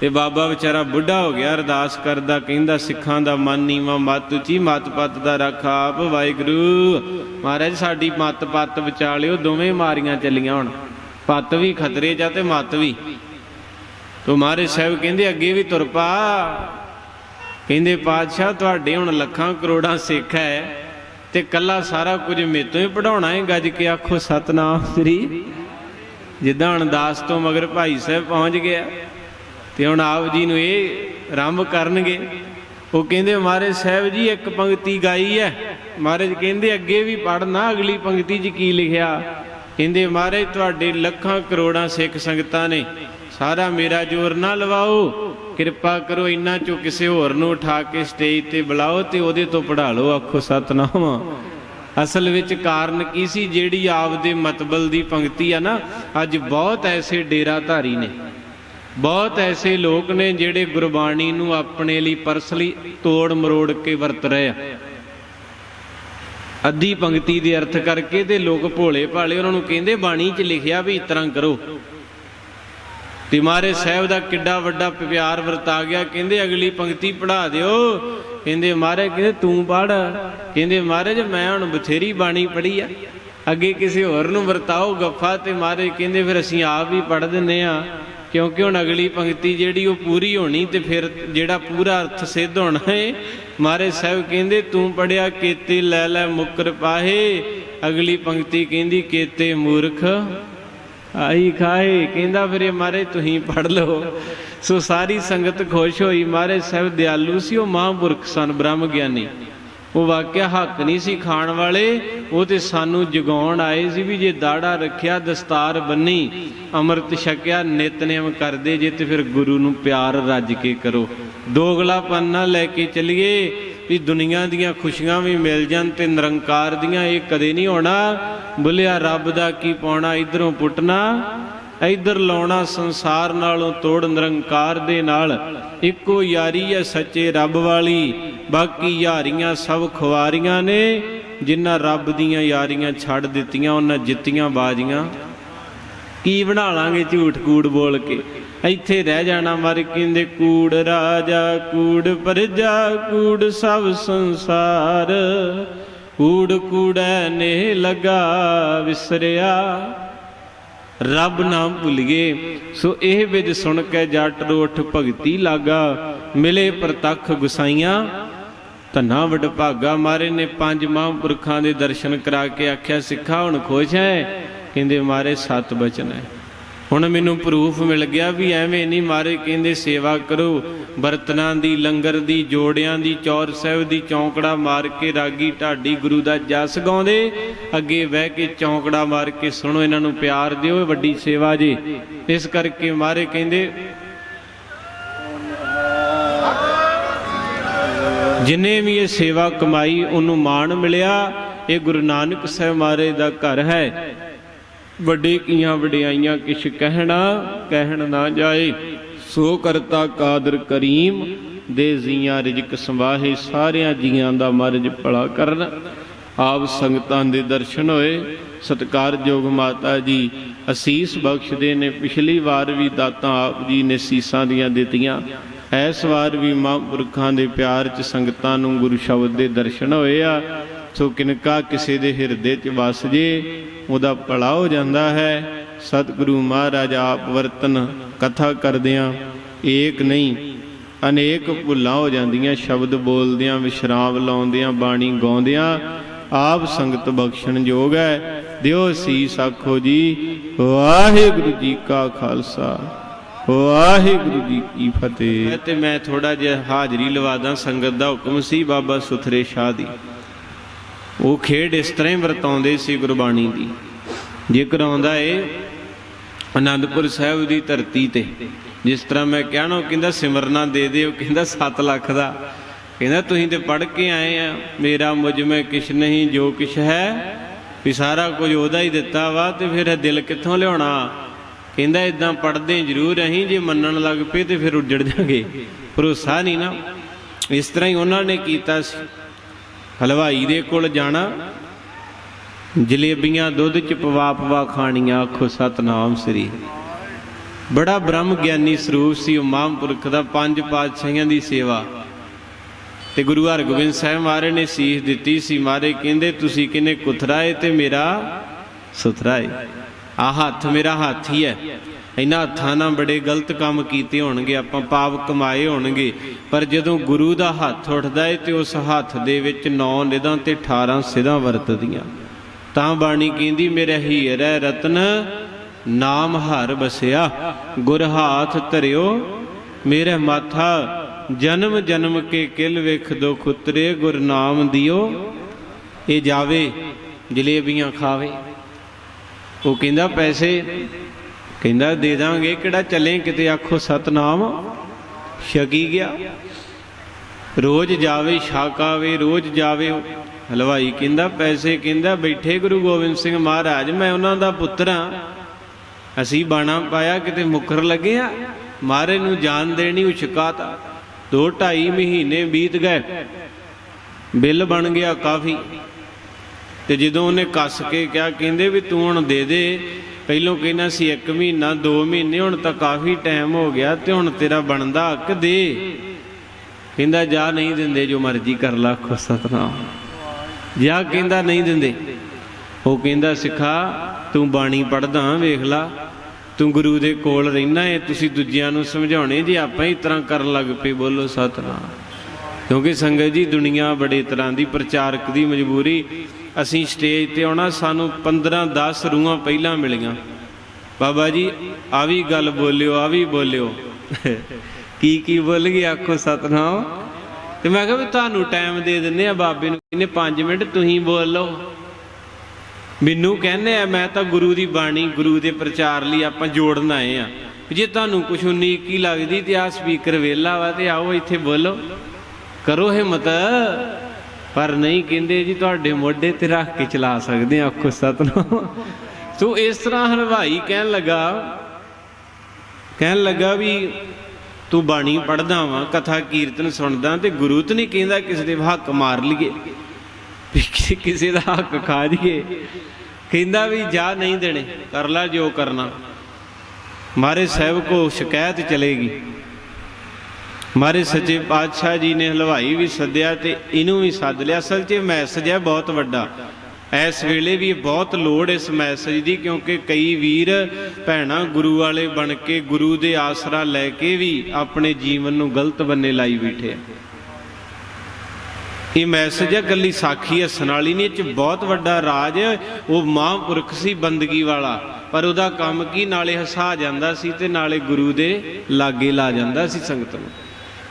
[SPEAKER 1] ਤੇ ਬਾਬਾ ਵਿਚਾਰਾ ਬੁੱਢਾ ਹੋ ਗਿਆ, ਅਰਦਾਸ ਕਰਦਾ, ਕਹਿੰਦਾ, ਸਿੱਖਾਂ ਦਾ ਮਨ ਨੀਵਾ ਮਤ ਉੱਚੀ, ਮਤ ਪਤ ਦਾ ਰੱਖ ਆਪ, ਵਾਹਿਗੁਰੂ। ਮਹਾਰਾਜ, ਸਾਡੀ ਮਤ ਪਤ ਵਿਚਾਲਿਓ, ਦੋਵੇਂ ਮਾਰੀਆਂ ਚੱਲੀਆਂ ਹੁਣ। ਪਤ ਵੀ ਖਤਰੇ ਜਾ ਤੇ ਮਤ ਵੀ। ਤੋ ਮਹਾਰਾਜ ਸਾਹਿਬ ਕਹਿੰਦੇ, ਅੱਗੇ ਵੀ ਤੁਰ ਪਾ। ਕਹਿੰਦੇ, ਪਾਤਸ਼ਾਹ, ਤੁਹਾਡੇ ਹੁਣ ਲੱਖਾਂ ਕਰੋੜਾਂ ਸਿੱਖ ਹੈ ਤੇ ਕੱਲਾ ਸਾਰਾ ਕੁਝ ਮੇਤੋਂ ਹੀ ਪੜਾਉਣਾ ਹੈ। ਗੱਜ ਕੇ ਆਖੋ, ਸਤਨਾਮ ਸ੍ਰੀ। ਜਿੱਦਾਂ ਅਰਦਾਸ ਤੋਂ ਮਗਰ ਭਾਈ ਸਾਹਿਬ ਪਹੁੰਚ ਗਿਆ। ਤੇ ਹੁਣ ਆਪ ਜੀ ਨੂੰ ਇਹ ਆਰੰਭ ਕਰਨਗੇ। ਉਹ ਕਹਿੰਦੇ, ਮਹਾਰਾਜ ਸਾਹਿਬ ਜੀ, ਇੱਕ ਪੰਕਤੀ ਗਾਈ ਹੈ। ਮਹਾਰਾਜ ਕਹਿੰਦੇ, ਅੱਗੇ ਵੀ ਪੜਨਾ ਅਗਲੀ ਪੰਕਤੀ 'ਚ ਕੀ ਲਿਖਿਆ? ਕਹਿੰਦੇ, ਮਹਾਰਾਜ, ਤੁਹਾਡੇ ਲੱਖਾਂ ਕਰੋੜਾਂ ਸਿੱਖ ਸੰਗਤਾਂ ਨੇ, ਸਾਰਾ ਮੇਰਾ ਜ਼ੋਰ ਨਾ ਲਵਾਓ। ਕਿਰਪਾ ਕਰੋ ਇੰਨਾ ਚੋਂ ਕਿਸੇ ਹੋਰ ਨੂੰ ਉਠਾ ਕੇ ਸਟੇਜ ਤੇ ਬੁਲਾਓ ਤੇ ਉਹਦੇ ਤੋਂ ਪੜਾ ਲਓ, ਆਖੋ ਸਤਨਾਮ। ਅਸਲ ਵਿੱਚ ਕਾਰਨ ਕੀ ਸੀ? ਜਿਹੜੀ ਆਪ ਦੇ ਮਤਬਲ ਦੀ ਪੰਕਤੀ ਆ ਨਾ, ਅੱਜ ਬਹੁਤ ਐਸੇ ਡੇਰਾਧਾਰੀ ਨੇ। ਬਹੁਤ ਐਸੇ ਲੋਕ ਨੇ ਜਿਹੜੇ ਗੁਰਬਾਣੀ ਨੂੰ ਆਪਣੇ ਲਈ ਪਰਸਨਲੀ ਤੋੜ ਮਰੋੜ ਕੇ ਵਰਤ ਰਹੇ ਆ। ਅੱਧੀ ਪੰਕਤੀ ਦੇ ਅਰਥ ਕਰਕੇ ਤੇ ਲੋਕ ਭੋਲੇ ਭਾਲੇ ਉਹਨਾਂ ਨੂੰ ਕਹਿੰਦੇ, ਬਾਣੀ 'ਚ ਲਿਖਿਆ ਵੀ ਇਸ ਤਰ੍ਹਾਂ ਕਰੋ। ਤੇ ਮਾਰੇ ਸਾਹਿਬ ਦਾ ਕਿੱਡਾ ਵੱਡਾ ਪਿਆਰ ਵਰਤਾ ਗਿਆ, ਕਹਿੰਦੇ ਅਗਲੀ ਪੰਕਤੀ ਪੜਾ ਦਿਓ। ਕਹਿੰਦੇ ਮਾਰੇ ਕਹਿੰਦੇ ਤੂੰ ਪੜ ਕਹਿੰਦੇ ਮਹਾਰਾਜ, ਮੈਂ ਹੁਣ ਬਥੇਰੀ ਬਾਣੀ ਪੜ੍ਹੀ ਆ। ਅੱਗੇ ਕਿਸੇ ਹੋਰ ਨੂੰ ਵਰਤਾਓ ਗੱਫਾ ਤੇ ਮਾਰੇ ਕਹਿੰਦੇ, ਫਿਰ ਅਸੀਂ ਆਪ ਹੀ ਪੜ ਦਿੰਨੇ ਆ। ਕਿਉਂਕਿ ਹੁਣ ਅਗਲੀ ਪੰਕਤੀ ਜਿਹੜੀ ਉਹ ਪੂਰੀ ਹੋਣੀ ਤੇ ਫਿਰ ਜਿਹੜਾ ਪੂਰਾ ਅਰਥ ਸਿੱਧ ਹੋਣਾ ਹੈ ਮਹਾਰਾਜ ਸਾਹਿਬ ਕਹਿੰਦੇ, ਤੂੰ ਪੜਿਆ ਕੀਤੇ ਲੈ ਲੈ ਮੁਕਰ ਪਾਹੇ। ਅਗਲੀ ਪੰਕਤੀ ਕਹਿੰਦੀ, ਕੀਤੇ ਮੂਰਖ ਆਈ ਖਾਏ ਕਹਿੰਦਾ ਫਿਰ ਇਹ ਮਾਰੇ ਤੁਸੀਂ ਪੜ ਲਓ। ਸੋ ਸਾਰੀ ਸੰਗਤ ਖੁਸ਼ ਹੋਈ। ਮਹਾਰਾਜ ਸਾਹਿਬ ਦਿਆਲੂ ਸੀ, ਉਹ ਮਹਾਂਪੁਰਖ ਸਨ ਬ੍ਰਹਮ ਗਿਆਨੀ ਉਹ ਵਾਕਿਆ ਹੱਕ ਨਹੀਂ ਸੀ ਖਾਣ ਵਾਲੇ, ਉਹ ਤੇ ਸਾਨੂੰ ਜਗਾਉਣ ਆਏ ਸੀ ਵੀ ਜੇ ਦਾੜਾ ਰੱਖਿਆ, ਦਸਤਾਰ ਬੰਨੀ, ਅੰਮ੍ਰਿਤ ਛਕਿਆ, ਨਿਤਨੇਮ ਕਰਦੇ ਜੇ ਤੇ ਫਿਰ ਗੁਰੂ ਨੂੰ ਪਿਆਰ ਰੱਜ ਕੇ ਕਰੋ। ਦੋਗਲਾਪਨ ਨਾ ਲੈ ਕੇ ਚਲੀਏ ਵੀ ਦੁਨੀਆ ਦੀਆਂ ਖੁਸ਼ੀਆਂ ਵੀ ਮਿਲ ਜਾਣ ਤੇ ਨਿਰੰਕਾਰ ਦੀਆਂ ਇਹ ਕਦੇ ਨਹੀਂ ਹੋਣਾ। ਬੁਲਿਆ, ਰੱਬ ਦਾ ਕੀ ਪਾਉਣਾ, ਇਧਰੋਂ ਪੁੱਟਣਾ। ਇਧਰ ਲਾਉਣਾ ਸੰਸਾਰ ਨਾਲੋਂ ਤੋੜ ਨਿਰੰਕਾਰ ਦੇ ਨਾਲ ਇੱਕੋ ਯਾਰੀ ਹੈ ਸੱਚੇ ਰੱਬ ਵਾਲੀ, ਬਾਕੀ ਯਾਰੀਆਂ ਸਭ ਖੁਆਰੀਆਂ ਨੇ, ਜਿਨ੍ਹਾਂ ਰੱਬ ਦੀਆਂ ਯਾਰੀਆਂ ਛੱਡ ਦਿੱਤੀਆਂ, ਉਹਨਾਂ ਜਿੱਤੀਆਂ ਬਾਜੀਆਂ। ਕੀ ਬਣਾ ਲਾਂਗੇ ਝੂਠ ਕੂੜ ਬੋਲ ਕੇ? ਇੱਥੇ ਰਹਿ ਜਾਣਾ ਮਰ ਕਹਿੰਦੇ, ਕੂੜ ਰਾਜਾ, ਕੂੜ ਪਰਜਾ, ਕੂੜ ਸਭ ਸੰਸਾਰ। ਕੂੜ ਕੂੜੈ ਨੇ ਲਗਾ ਵਿਸਰਿਆ। ਰੱਬ ਨਾਮ ਭੁੱਲੀਏ। ਸੋ ਇਹ ਵਿਜ ਸੁਣ ਕੇ ਜੱਟ ਰੋਠ ਭਗਤੀ ਲਾਗਾ। ਮਿਲੇ ਪ੍ਰਤੱਖ ਗੁਸਾਈਆਂ। ਧੰਨਾ ਵਡ ਭਾਗਾ ਮਾਰੇ ਨੇ ਪੰਜ ਮਹਾਂਪੁਰਖਾਂ ਦੇ ਦਰਸ਼ਨ ਕਰਾ ਕੇ ਆਖਿਆ, ਸਿੱਖਾ ਹੁਣ ਖੁਸ਼ ਹੈ ਕਹਿੰਦੇ, ਮਾਰੇ ਸਤ ਬਚਨ ਹੈ ਹੁਣ ਮੈਨੂੰ ਪ੍ਰੂਫ ਮਿਲ ਗਿਆ ਵੀ ਐਵੇਂ ਨਹੀਂ ਮਾਰੇ ਕਹਿੰਦੇ ਸੇਵਾ ਕਰੋ। ਬਰਤਨਾਂ ਦੀ, ਲੰਗਰ ਦੀ, ਜੋੜਿਆਂ ਦੀ, ਚੌਰ ਸਾਹਿਬ ਦੀ ਚੌਂਕੜਾ ਮਾਰ ਕੇ ਰਾਗੀ ਢਾਡੀ ਗੁਰੂ ਦਾ ਜਸ ਗਾਉਂਦੇ। ਅੱਗੇ ਬਹਿ ਕੇ ਚੌਂਕੜਾ ਮਾਰ ਕੇ ਸੁਣੋ ਇਹਨਾਂ ਨੂੰ ਪਿਆਰ ਦਿਓ ਵੱਡੀ ਸੇਵਾ ਜੀ। ਇਸ ਕਰਕੇ ਮਾਰੇ ਕਹਿੰਦੇ, ਜਿਨੇ ਵੀ ਇਹ ਸੇਵਾ ਕਮਾਈ, ਉਹਨੂੰ ਮਾਣ ਮਿਲਿਆ। ਇਹ ਗੁਰੂ ਨਾਨਕ ਸਾਹਿਬ ਮਹਾਰਾਜ ਦਾ ਘਰ ਹੈ। ਵੱਡੇ ਕੀਆਂ ਵਡਿਆਈਆਂ ਕਿਛ ਕਹਿਣਾ, ਕਹਿਣ ਨਾ ਜਾਏ। ਸੋ ਕਰਤਾ ਕਾਦਰ ਕਰੀਮ, ਦੇ ਜ਼ੀਆਂ ਰਿਜਕ ਸੰਵਾਹੇ, ਸਾਰਿਆਂ ਜੀਆਂ ਦਾ ਮਰਜ ਭਲਾ ਕਰਨ। ਆਪ ਸੰਗਤਾਂ ਦੇ ਦਰਸ਼ਨ ਹੋਏ। ਸਤਕਾਰਯੋਗ ਮਾਤਾ ਜੀ, ਅਸੀਸ ਬਖਸ਼ਦੇ ਨੇ। ਪਿਛਲੀ ਵਾਰ ਵੀ ਦਾਤਾਂ ਆਪ ਜੀ ਨੇ ਸੀਸਾਂ ਦੀਆਂ ਦਿੱਤੀਆਂ। ਐਸ ਵਾਰ ਵੀ ਮਹਾਂਪੁਰਖਾਂ ਦੇ ਪਿਆਰ ਚ ਸੰਗਤਾਂ ਨੂੰ ਗੁਰੂ ਸ਼ਬਦ ਦੇ ਦਰਸ਼ਨ ਹੋਏ ਆ। ਸੋ ਕਿਨਕਾ ਕਿਸੇ ਦੇ ਹਿਰਦੇ ਚ ਵਸ ਜੇ, ਉਹਦਾ ਭਲਾ ਹੋ ਜਾਂਦਾ ਹੈ। ਸਤਿਗੁਰੂ ਮਹਾਰਾਜ ਆਪ ਵਰਤਨ ਕਥਾ ਕਰਦਿਆਂ, ਏਕ ਨਹੀਂ, ਅਨੇਕ ਭੁੱਲਾਂ ਹੋ ਜਾਂਦੀਆਂ, ਸ਼ਬਦ ਬੋਲਦਿਆਂ, ਵਿਸ਼ਰਾਮ ਲਾਉਂਦਿਆਂ, ਬਾਣੀ ਗਾਉਂਦਿਆਂ, ਆਪ ਸੰਗਤ ਬਖਸ਼ਣ ਯੋਗ ਹੈ। ਦਿਓ ਸੀਸ ਆਖੋ ਜੀ, ਵਾਹਿਗੁਰੂ ਜੀ ਕਾ ਖਾਲਸਾ, ਵਾਹਿਗੁਰੂ ਜੀ ਕੀ ਫਤਿਹ। ਤੇ ਮੈਂ ਥੋੜਾ ਜਿਹਾ ਹਾਜ਼ਰੀ ਲਵਾ ਦਾਂ, ਸੰਗਤ ਦਾ ਹੁਕਮ ਸੀ ਬਾਬਾ ਸੁਥਰੇ ਸ਼ਾਹ ਦੀ। ਉਹ ਖੇਡ ਇਸ ਤਰ੍ਹਾਂ ਹੀ ਵਰਤਾਉਂਦੇ ਸੀ ਗੁਰਬਾਣੀ ਦੀ। ਜੇਕਰ ਆਉਂਦਾ ਏ ਅਨੰਦਪੁਰ ਸਾਹਿਬ ਦੀ ਧਰਤੀ ਤੇ, ਜਿਸ ਤਰ੍ਹਾਂ ਮੈਂ ਕਹਿਣਾ ਉਹ ਕਹਿੰਦਾ ਸਿਮਰਨਾ ਦੇ ਦੇ, ਉਹ ਕਹਿੰਦਾ 7 ਲੱਖ ਦਾ। ਕਹਿੰਦਾ ਤੁਸੀਂ ਤੇ ਪੜ ਕੇ ਆਏ ਆ, ਮੇਰਾ ਮੁਝ ਮੈਂ ਕਿਛ ਨਹੀਂ, ਜੋ ਕਿਛ ਹੈ, ਵੀ ਸਾਰਾ ਕੁਝ ਉਹਦਾ ਹੀ ਦਿੱਤਾ ਵਾ, ਤੇ ਫਿਰ ਇਹ ਦਿਲ ਕਿੱਥੋਂ ਲਿਆਉਣਾ? ਕਹਿੰਦਾ ਇਦਾਂ ਪੜਦੇ ਜ਼ਰੂਰ ਅਸੀਂ, ਜੇ ਮੰਨਣ ਲੱਗ ਪਏ ਤੇ ਫਿਰ ਉੱਜੜ ਜਾਗੇ। ਭਰੋਸਾ ਨਹੀਂ ਨਾ। ਇਸ ਤਰ੍ਹਾਂ ਹੀ ਉਹਨਾਂ ਨੇ ਕੀਤਾ ਸੀ। ਹਲਵਾਈ ਦੇ ਕੋਲ ਜਾਣਾ। ਜਲੇਬੀਆਂ ਦੁੱਧ ਚ ਪਵਾ ਪਵਾ ਖਾਣੀਆਂ, ਆਖੋ, ਸਤਨਾਮ ਸ੍ਰੀ। ਬੜਾ ਬ੍ਰਹਮ ਗਿਆਨੀ ਸਰੂਪ ਸੀ, ਉਹ ਮਹਾਂਪੁਰਖ ਦਾ ਪੰਜ ਪਾਤਸ਼ਾਹੀਆਂ ਦੀ ਸੇਵਾ। ਤੇ ਗੁਰੂ ਹਰਗੋਬਿੰਦ ਸਾਹਿਬ ਮਹਾਰਾਜ ਨੇ ਸੀਸ ਦਿੱਤੀ ਸੀ, ਮਹਾਰਾਜ ਕਹਿੰਦੇ, ਤੁਸੀਂ ਕਿਨੇ ਕੁਥਰਾਏ ਤੇ ਮੇਰਾ ਸੁਥਰਾਏ? ਆ ਹੱਥ ਮੇਰਾ ਹੱਥ ਹੀ ਹੈ ਇਹਨਾਂ ਹੱਥਾਂ ਨਾਲ ਬੜੇ ਗਲਤ ਕੰਮ ਕੀਤੇ ਹੋਣਗੇ, ਆਪਾਂ ਪਾਪ ਕਮਾਏ ਹੋਣਗੇ। ਪਰ ਜਦੋਂ ਗੁਰੂ ਦਾ ਹੱਥ ਉੱਠਦਾ ਏ ਤੇ ਉਸ ਹੱਥ ਦੇ ਵਿੱਚ 9 ਨਿਦਾਂ ਤੇ 18 ਸਿਧਾਂ ਵਰਤਦੀਆਂ। ਤਾਂ ਬਾਣੀ ਕਹਿੰਦੀ, ਮੇਰਾ ਹੀਰ ਹੈ ਰਤਨ, ਨਾਮ ਹਰ ਬਸਿਆ ਗੁਰ ਹਾਥ ਧਰਿਓ, ਮੇਰੇ ਮਾਥਾ ਜਨਮ ਜਨਮ ਕੇ ਕਿਲ ਵੇਖ ਦੋ ਖੁਤਰੇ ਗੁਰ ਨਾਮ ਦਿਓ, ਇਹ ਜਾਵੇ, ਜਲੇਬੀਆਂ ਖਾਵੇ। ਉਹ ਕਹਿੰਦਾ, ਪੈਸੇ ਕਹਿੰਦਾ, ਦੇ ਦਾਂਗੇ। ਕਿਹੜਾ ਚੱਲੇ? ਕਿਤੇ ਆਖੋ, ਸਤਨਾਮ ਛਕੀ ਗਿਆ। ਰੋਜ਼ ਜਾਵੇ, ਛਕ ਰੋਜ਼ ਜਾਵੇ। ਹਲਵਾਈ ਕਹਿੰਦਾ, ਪੈਸੇ ਕਹਿੰਦਾ, ਬੈਠੇ ਗੁਰੂ ਗੋਬਿੰਦ ਸਿੰਘ ਮਹਾਰਾਜ, ਮੈਂ ਉਹਨਾਂ ਦਾ ਪੁੱਤਰ ਹਾਂ ਅਸੀਂ ਬਾਣਾ ਪਾਇਆ, ਕਿਤੇ ਮੁਕਰ ਲੱਗੇ ਆ। ਮਾਰੇ ਨੂੰ ਜਾਨ ਦੇਣੀ ਉਛਕਾਤਾ। ਦੋ ਢਾਈ ਮਹੀਨੇ ਬੀਤ ਗਏ। ਬਿੱਲ ਬਣ ਗਿਆ ਕਾਫੀ। ਤੇ ਜਦੋਂ ਉਹਨੇ ਕੱਸ ਕੇ ਕਿਹਾ, ਕਹਿੰਦੇ ਵੀ ਤੂੰ ਹੁਣ ਦੇ ਦੇ। ਪਹਿਲੋਂ ਕਹਿੰਦਾ ਸੀ 1 ਮਹੀਨਾ 2 ਮਹੀਨੇ, ਹੁਣ ਤਾਂ ਕਾਫੀ ਟਾਈਮ ਹੋ ਗਿਆ ਤੇ ਹੁਣ ਤੇਰਾ ਬਣਦਾ ਹੱਕ ਦੇ। ਕਹਿੰਦਾ, ਜਾ ਨਹੀਂ ਦਿੰਦੇ, ਜੋ ਮਰਜ਼ੀ ਕਰ ਲਾ ਖੁ ਸਤਨਾਮ। ਜਾ ਕਹਿੰਦਾ, ਨਹੀਂ ਦਿੰਦੇ। ਉਹ ਕਹਿੰਦਾ, ਸਿੱਖਾ, ਤੂੰ ਬਾਣੀ ਪੜਦਾ ਵੇਖ ਲਾ। ਤੂੰ ਗੁਰੂ ਦੇ ਕੋਲ ਰਹਿਣਾ ਏ, ਤੁਸੀਂ ਦੂਜਿਆਂ ਨੂੰ ਸਮਝਾਉਣੇ, ਜੇ ਆਪਾਂ ਹੀ ਤਰ੍ਹਾਂ ਕਰਨ ਲੱਗ ਪਏ, ਬੋਲੋ ਸਤਨਾਮ। ਕਿਉਂਕਿ ਸੰਗਤ ਜੀ, ਦੁਨੀਆ ਬੜੇ ਤਰ੍ਹਾਂ ਦੀ ਪ੍ਰਚਾਰਕ ਦੀ ਮਜਬੂਰੀ। ਅਸੀਂ ਸਟੇਜ ਤੇ ਆਉਣਾ, ਸਾਨੂੰ 15 10 ਰੂਹਾਂ ਪਹਿਲਾਂ ਮਿਲੀਆਂ। ਬਾਬਾ ਜੀ, ਆ ਵੀ ਗੱਲ ਬੋਲਿਓ, ਆ ਵੀ ਬੋਲਿਓ। ਕੀ ਕੀ ਬੋਲ ਗਏ ਆਖੋ ਸਤਨਾਮ? ਤੇ ਮੈਂ ਕਿਹਾ ਵੀ ਤੁਹਾਨੂੰ ਟਾਈਮ ਦੇ ਦਿੰਨੇ ਆ ਬਾਬੇ ਨੂੰ, ਕਹਿੰਦੇ 5 ਮਿੰਟ ਤੁਸੀਂ ਬੋਲ ਲਓ। ਮੈਨੂੰ ਕਹਿੰਦੇ ਆ, ਮੈਂ ਤਾਂ ਗੁਰੂ ਦੀ ਬਾਣੀ, ਗੁਰੂ ਦੇ ਪ੍ਰਚਾਰ ਲਈ ਆਪਾਂ ਜੋੜਨ ਆਏ ਆ। ਜੇ ਤੁਹਾਨੂੰ ਕੁਛ ਉਨੀਕ ਹੀ ਲੱਗਦੀ ਤੇ ਆ ਸਪੀਕਰ ਵੇਲਾ ਵਾ ਤੇ ਆਓ ਇੱਥੇ ਬੋਲੋ। ਕਰੋ ਹਿੰਮਤ। ਪਰ ਨਹੀਂ ਕਹਿੰਦੇ ਜੀ ਤੁਹਾਡੇ ਮੋਢੇ ਤੇ ਰੱਖ ਕੇ ਚਲਾ ਸਕਦੇ ਆ, ਆਖੋ ਸਤਨਾਮ। ਸੋ ਇਸ ਤਰ੍ਹਾਂ ਹਲਵਾਈ ਕਹਿਣ ਲੱਗਾ ਕਹਿਣ ਲੱਗਾ ਵੀ ਤੂੰ ਬਾਣੀ ਪੜਦਾ ਵਾਂ, ਕਥਾ ਕੀਰਤਨ ਸੁਣਦਾ ਤੇ ਗੁਰੂ ਤੇ ਨਹੀਂ ਕਹਿੰਦਾ ਕਿਸੇ ਦੇ ਹੱਕ ਮਾਰ ਲਈਏ, ਵੀ ਕਿਸੇ ਦਾ ਹੱਕ ਖਾ ਜੀਏ ਕਹਿੰਦਾ ਵੀ ਜਾ ਨਹੀਂ ਦੇਣੇ, ਕਰ ਲੈ ਜੋ ਕਰਨਾ। ਮਾਰੇ ਸਾਹਿਬ ਕੋ ਸ਼ਿਕਾਇਤ ਚਲੇਗੀ। ਮਾਰੇ ਸੱਚੇ ਪਾਤਸ਼ਾਹ ਜੀ ਨੇ ਹਲਵਾਈ ਵੀ ਸੱਦਿਆ ਤੇ ਇਹਨੂੰ ਵੀ ਸੱਦ ਲਿਆ। ਅਸਲ 'ਚ ਮੈਸੇਜ ਹੈ ਬਹੁਤ ਵੱਡਾ। ਇਸ ਵੇਲੇ ਵੀ ਬਹੁਤ ਲੋੜ ਇਸ ਮੈਸੇਜ ਦੀ, ਕਿਉਂਕਿ ਕਈ ਵੀਰ ਭੈਣਾ ਗੁਰੂ ਵਾਲੇ ਬਣ ਕੇ ਗੁਰੂ ਦੇ ਆਸਰਾ ਲੈ ਕੇ ਵੀ ਆਪਣੇ ਜੀਵਨ ਨੂੰ ਗਲਤ ਬੰਨੇ ਲਾਈ ਬੈਠੇ ਆ। ਇਹ ਮੈਸੇਜ ਹੈ, ਕੱਲੀ ਸਾਖੀ ਹੱਸਣ ਵਾਲੀ ਨਹੀਂ, ਇਹ ਚ ਬਹੁਤ ਵੱਡਾ ਰਾਜ ਉਹ ਮਹਾਂਪੁਰਖ ਸੀ ਬੰਦਗੀ ਵਾਲਾ, ਪਰ ਉਹਦਾ ਕੰਮ ਕੀ? ਨਾਲੇ ਹਸਾ ਜਾਂਦਾ ਸੀ ਤੇ ਨਾਲੇ ਗੁਰੂ ਦੇ ਲਾਗੇ ਲਾ ਜਾਂਦਾ ਸੀ ਸੰਗਤ ਨੂੰ।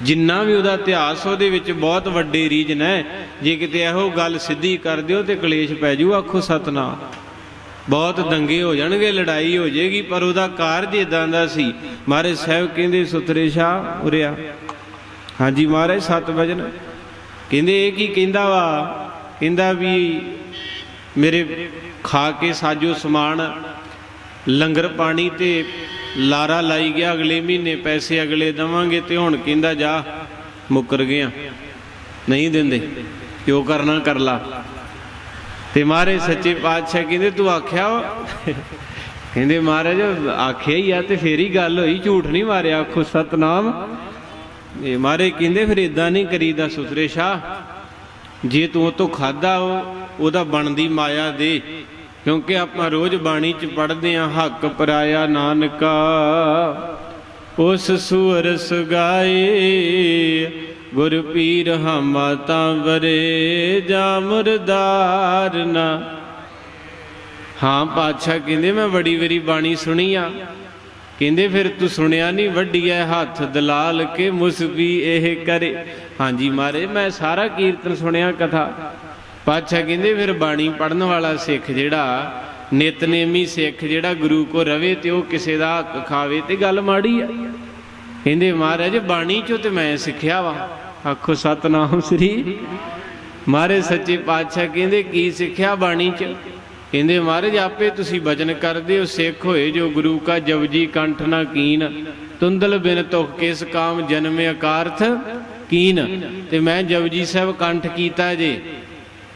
[SPEAKER 1] ਜਿੰਨਾ ਵੀ ਉਹਦਾ ਇਤਿਹਾਸ ਉਹਦੇ ਵਿੱਚ ਬਹੁਤ ਵੱਡੇ ਰੀਜਨ ਹੈ। ਜੇ ਕਿਤੇ ਇਹੋ ਗੱਲ ਸਿੱਧੀ ਕਰ ਦਿਓ ਤੇ ਕਲੇਸ਼ ਪੈ ਜੂ, ਆਖੋ ਸਤਨਾਮ। ਬਹੁਤ ਦੰਗੇ ਹੋ ਜਾਣਗੇ, ਲੜਾਈ ਹੋ ਜਾਏਗੀ, ਪਰ ਉਹਦਾ ਕਾਰਜ ਇਦਾਂ ਦਾ ਸੀ। ਮਹਾਰਾਜ ਸਾਹਿਬ ਕਹਿੰਦੇ, ਸੁਤਰੇ ਸ਼ਾਹ, ਉਰਿਆ। ਹਾਂਜੀ ਮਹਾਰਾਜ 7 ਵਜਨ। ਕਹਿੰਦੇ, ਇਹ ਕੀ ਕਹਿੰਦਾ ਵਾ? ਕਹਿੰਦਾ ਵੀ, ਮੇਰੇ ਖਾ ਕੇ ਸਾਜੋ ਸਮਾਨ ਲੰਗਰ ਪਾਣੀ ਤੇ ਲਾਰਾ ਲਾਈ ਗਿਆ, ਅਗਲੇ ਮਹੀਨੇ ਪੈਸੇ ਅਗਲੇ ਦਵਾਂਗੇ ਤੇ ਹੁਣ ਕਹਿੰਦਾ ਜਾ, ਮੁੱਕਰ ਗਿਆ। ਨਹੀਂ ਦਿੰਦੇ। ਕਿਉਂ ਕਰਨਾ ਕਰ ਲਾ ਤੇ ਮਾਰੇ ਸੱਚੇ ਪਾਤਸ਼ਾਹ ਕਹਿੰਦੇ, ਤੂੰ ਆਖਿਆ ਕਹਿੰਦੇ, ਮਹਾਰਾਜ, ਆਖਿਆ ਹੀ ਆ ਤੇ ਫੇਰ ਹੀ ਗੱਲ ਹੋਈ, ਝੂਠ ਨਹੀਂ ਮਾਰਿਆ, ਆਖੋ ਸਤਨਾਮ। ਇਹ ਮਾਰੇ ਕਹਿੰਦੇ, ਫਿਰ ਇਦਾਂ ਨਹੀਂ ਕਰੀਦਾ ਸੁਤਰੇ ਸ਼ਾਹ। ਜੇ ਤੂੰ ਉਹ ਤੋਂ ਖਾਦਾ ਉਹਦਾ ਬਣਦੀ ਮਾਇਆ ਦੇ ਕਿਉਂਕਿ ਆਪਾਂ ਰੋਜ਼ ਬਾਣੀ ਚ ਪੜ੍ਹਦੇ ਆ ਹੱਕ ਪਰਾਇਆ ਨਾਨਕਾ, ਉਸ ਸੂਰ ਸੁਗਾਏ, ਗੁਰ ਪੀਰ ਹਮਾ ਤਾਂ ਵਰੇ, ਜਾ ਮੁਰਦਾਰਨਾ ਹਾਂ, ਪਾਤਸ਼ਾਹ ਕਹਿੰਦੇ, ਮੈਂ ਬੜੀ ਵਾਰੀ ਬਾਣੀ ਸੁਣੀ ਆ। ਕਹਿੰਦੇ, ਫਿਰ ਤੂੰ ਸੁਣਿਆ ਨਹੀਂ ਵੱਡੀਐ ਹੱਥ ਦਲਾਲ ਕੇ ਮੁਸਬੀ ਇਹ ਕਰੇ। ਹਾਂਜੀ ਮਾਰੇ, ਮੈਂ ਸਾਰਾ ਕੀਰਤਨ ਸੁਣਿਆ ਕਥਾ। ਪਾਤਸ਼ਾਹ ਕਹਿੰਦੇ, ਫਿਰ ਬਾਣੀ ਪੜਨ ਵਾਲਾ ਸਿੱਖ ਜਿਹੜਾ, ਨਿਤਨੇਮੀ ਸਿੱਖ ਜਿਹੜਾ ਗੁਰੂ ਕੋ ਰਵੇ ਤੇ ਉਹ ਕਿਸੇ ਦਾ ਹੱਕ ਖਾਵੇ ਤੇ ਗੱਲ ਮਾੜੀ ਆ। ਕਹਿੰਦੇ, ਮਹਾਰਾਜ, ਬਾਣੀ ਚੋਂ ਤੇ ਮੈਂ ਸਿੱਖਿਆ ਵਾ। ਆਖੋ, ਸਤਨਾਮ ਸ੍ਰੀ ਮਾਰੇ ਸੱਚੇ ਪਾਤਸ਼ਾਹ ਕਹਿੰਦੇ, ਕੀ ਸਿੱਖਿਆ ਬਾਣੀ ਚ? ਕਹਿੰਦੇ, ਮਹਾਰਾਜ, ਆਪੇ ਤੁਸੀਂ ਬਚਨ ਕਰਦੇ ਹੋ, ਸਿੱਖ ਹੋਏ ਜੋ ਗੁਰੂ ਕਾ ਜਪਜੀ ਕੰਠ ਨਾ ਕੀਨ। ਤੁੰਦਲ ਬਿਨ ਤੁਖ ਕਿਸ ਕਾਮ ਜਨਮ ਅਕਾਰਥ ਕੀਨ। ਤੇ ਮੈਂ ਜਪਜੀ ਸਾਹਿਬ ਕੰਠ ਕੀਤਾ ਜੇ।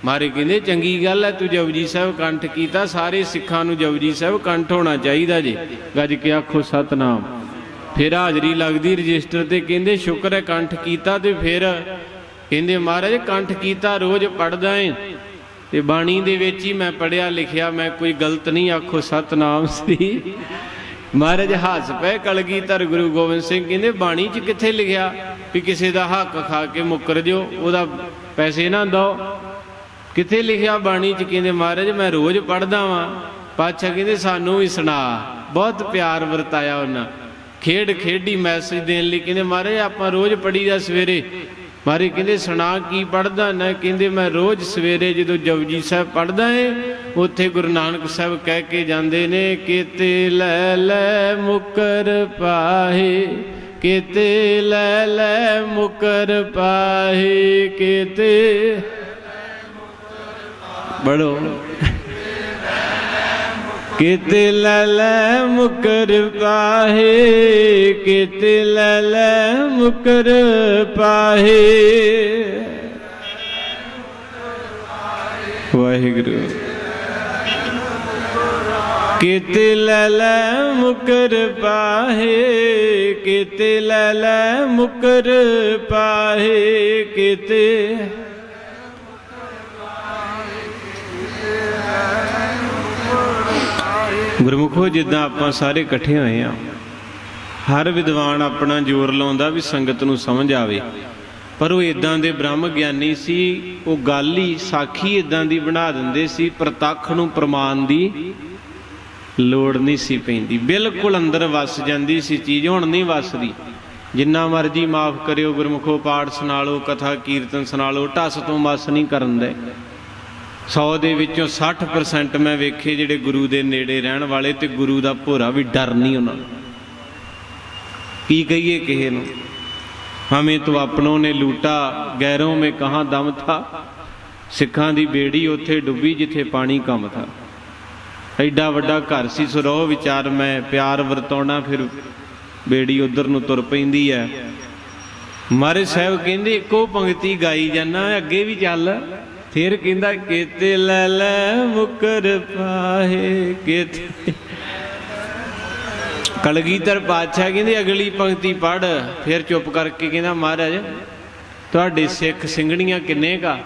[SPEAKER 1] ਮਾਰੇ ਕਹਿੰਦੇ, ਚੰਗੀ ਗੱਲ ਹੈ, ਤੂੰ ਜਪਜੀ ਸਾਹਿਬ ਕੰਠ ਕੀਤਾ, ਸਾਰੇ ਸਿੱਖਾਂ ਨੂੰ ਜਪਜੀ ਸਾਹਿਬ ਕੰਠ ਹੋਣਾ ਚਾਹੀਦਾ ਜੇ। ਗੱਜ ਕੇ ਆਖੋ, ਸਤਨਾਮ। ਫਿਰ ਹਾਜ਼ਰੀ ਲੱਗਦੀ ਰਜਿਸਟਰ ਤੇ, ਕਹਿੰਦੇ, ਸ਼ੁਕਰ ਹੈ ਕੰਠ ਕੀਤਾ। ਤੇ ਫਿਰ ਕਹਿੰਦੇ, ਮਹਾਰਾਜ, ਕੰਠ ਕੀਤਾ, ਰੋਜ਼ ਪੜਦਾ ਏ। ਤੇ ਬਾਣੀ ਦੇ ਵਿੱਚ ਹੀ ਮੈਂ ਪੜਿਆ ਲਿਖਿਆ, ਮੈਂ ਕੋਈ ਗਲਤ ਨਹੀਂ ਆਖੋ, ਸਤਨਾਮ ਸ੍ਰੀ ਮਹਾਰਾਜ, ਹੱਸ ਪਏ ਕਲਗੀਧਰ ਗੁਰੂ ਗੋਬਿੰਦ ਸਿੰਘ। ਕਹਿੰਦੇ, ਬਾਣੀ 'ਚ ਕਿੱਥੇ ਲਿਖਿਆ ਵੀ ਕਿਸੇ ਦਾ ਹੱਕ ਖਾ ਕੇ ਮੁੱਕਰ ਜਿਓ, ਉਹਦਾ ਪੈਸੇ ਨਾ ਦੋ ਕਿੱਥੇ ਲਿਖਿਆ ਬਾਣੀ 'ਚ? ਕਹਿੰਦੇ, ਮਹਾਰਾਜ, ਮੈਂ ਰੋਜ਼ ਪੜਦਾ ਵਾਂ। ਪਾਤਸ਼ਾਹ ਕਹਿੰਦੇ, ਸਾਨੂੰ ਵੀ ਸੁਣਾ। ਬਹੁਤ ਪਿਆਰ ਵਰਤਾਇਆ ਉਹਨਾਂ। ਖੇਡ ਖੇਡੀ ਮੈਸੇਜ ਦੇਣ ਲਈ ਕਹਿੰਦੇ, ਮਹਾਰਾਜ, ਆਪਾਂ ਰੋਜ਼ ਪੜੀਦਾ ਸਵੇਰੇ। ਮਹਾਰਾਜ ਕਹਿੰਦੇ, ਸੁਣਾ, ਕੀ ਪੜਦਾ ਨਾ ਕਹਿੰਦੇ, ਮੈਂ ਰੋਜ਼ ਸਵੇਰੇ ਜਦੋਂ ਜਪਜੀ ਸਾਹਿਬ ਪੜਦਾ ਏ, ਉੱਥੇ ਗੁਰੂ ਨਾਨਕ ਸਾਹਿਬ ਕਹਿ ਕੇ ਜਾਂਦੇ ਨੇ, ਕਿਤੇ ਲੈ ਲੈ ਮੁਕਰ ਪਾਹੇ, ਕਿਤੇ ਲੈ ਲੈ ਮੁਕਰ ਪਾਹੇ, ਕਿਤੇ ਬੜੋ ਕਿਤੇ ਲੈ ਮੁਕਰ ਪਾਹੇ, ਕਿਤੇ ਲੈ ਮੁਕਰ ਪਾਹੇ। ਵਾਹਿਗੁਰੂ। ਕਿਤੇ ਲੈ ਲੈ ਮੁਕਰ ਪਾਹੇ, ਕਿਤੇ ਲੈ ਲੈ ਮੁਕਰ ਪਾਹੇ, ਕਿਤੇ ਗੁਰਮੁਖੋ, ਜਿੱਦਾਂ ਆਪਾਂ ਸਾਰੇ ਇਕੱਠੇ ਹੋਏ ਆ ਹਰ ਵਿਦਵਾਨ ਆਪਣਾ ਜ਼ੋਰ ਲਾਉਂਦਾ ਵੀ ਸੰਗਤ ਨੂੰ ਸਮਝ ਆਵੇ। ਪਰ ਉਹ ਇਦਾਂ ਦੇ ਬ੍ਰਹਮ ਗਿਆਨੀ ਸੀ, ਉਹ ਗੱਲ ਹੀ ਸਾਖੀ ਇਦਾਂ ਦੀ ਬਣਾ ਦਿੰਦੇ ਸੀ, ਪ੍ਰਤੱਖ ਨੂੰ ਪ੍ਰਮਾਣ ਦੀ ਲੋੜ ਨਹੀਂ ਸੀ ਪੈਂਦੀ। ਬਿਲਕੁਲ ਅੰਦਰ ਵਸ ਜਾਂਦੀ ਸੀ ਚੀਜ਼, ਹੁਣ ਨਹੀਂ ਵਸਦੀ। ਜਿੰਨਾ ਮਰਜ਼ੀ ਮਾਫ ਕਰਿਓ ਗੁਰਮੁਖੋ, ਪਾਠ ਸੁਣਾ ਲਓ, ਕਥਾ ਕੀਰਤਨ ਸੁਣਾ ਲਓ ਢਸ ਤੋਂ ਵਸ ਨਹੀਂ ਕਰਨ ਦੇ। 100 ਦੇ ਵਿੱਚੋਂ 60% ਮੈਂ ਵੇਖੇ ਜਿਹੜੇ ਗੁਰੂ ਦੇ ਨੇੜੇ ਰਹਿਣ ਵਾਲੇ ਤੇ ਗੁਰੂ ਦਾ ਭੋਰਾ ਵੀ ਡਰ ਨਹੀਂ ਉਹਨਾਂ ਨੂੰ। ਕੀ ਕਹੀਏ ਕਿਸੇ ਨੂੰ? ਹਮੇ ਤੋਂ ਆਪਣੋਂ ਨੇ ਲੂਟਾ, ਗੈਰੋਂ ਮੇ ਕਹਾ ਦਮ ਥਾ? ਸਿੱਖਾਂ ਦੀ ਬੇੜੀ ਉੱਥੇ ਡੁੱਬੀ ਜਿੱਥੇ ਪਾਣੀ ਕਮ ਥਾ। ਐਡਾ ਵੱਡਾ ਘਰ ਸੀ ਸਰੋ, ਵਿਚਾਰ ਮੈਂ ਪਿਆਰ ਵਰਤਾਉਣਾ, ਫਿਰ ਬੇੜੀ ਉਧਰ ਨੂੰ ਤੁਰ ਪੈਂਦੀ ਐ। ਮਾਰੇ ਸਾਹਿਬ ਕਹਿੰਦੇ, ਇੱਕੋ ਪੰਕਤੀ ਗਾਈ ਜਾਣਾ ਅੱਗੇ ਵੀ ਚੱਲ। ਫਿਰ ਕਹਿੰਦਾ, ਕਿਤੇ ਲੈ ਲੈ ਮੁਕਰ ਪਾਹੇ, ਕਿਤੇ ਕਲਗੀਧਰ ਪਾਤਸ਼ਾਹ ਕਹਿੰਦੇ, ਅਗਲੀ ਪੰਕਤੀ ਪੜ ਫਿਰ ਚੁੱਪ ਕਰਕੇ ਕਹਿੰਦਾ, ਮਹਾਰਾਜ, ਤੁਹਾਡੇ ਸਿੱਖ ਸਿੰਘਣੀਆਂ ਕਿੰਨੇ ਕਾ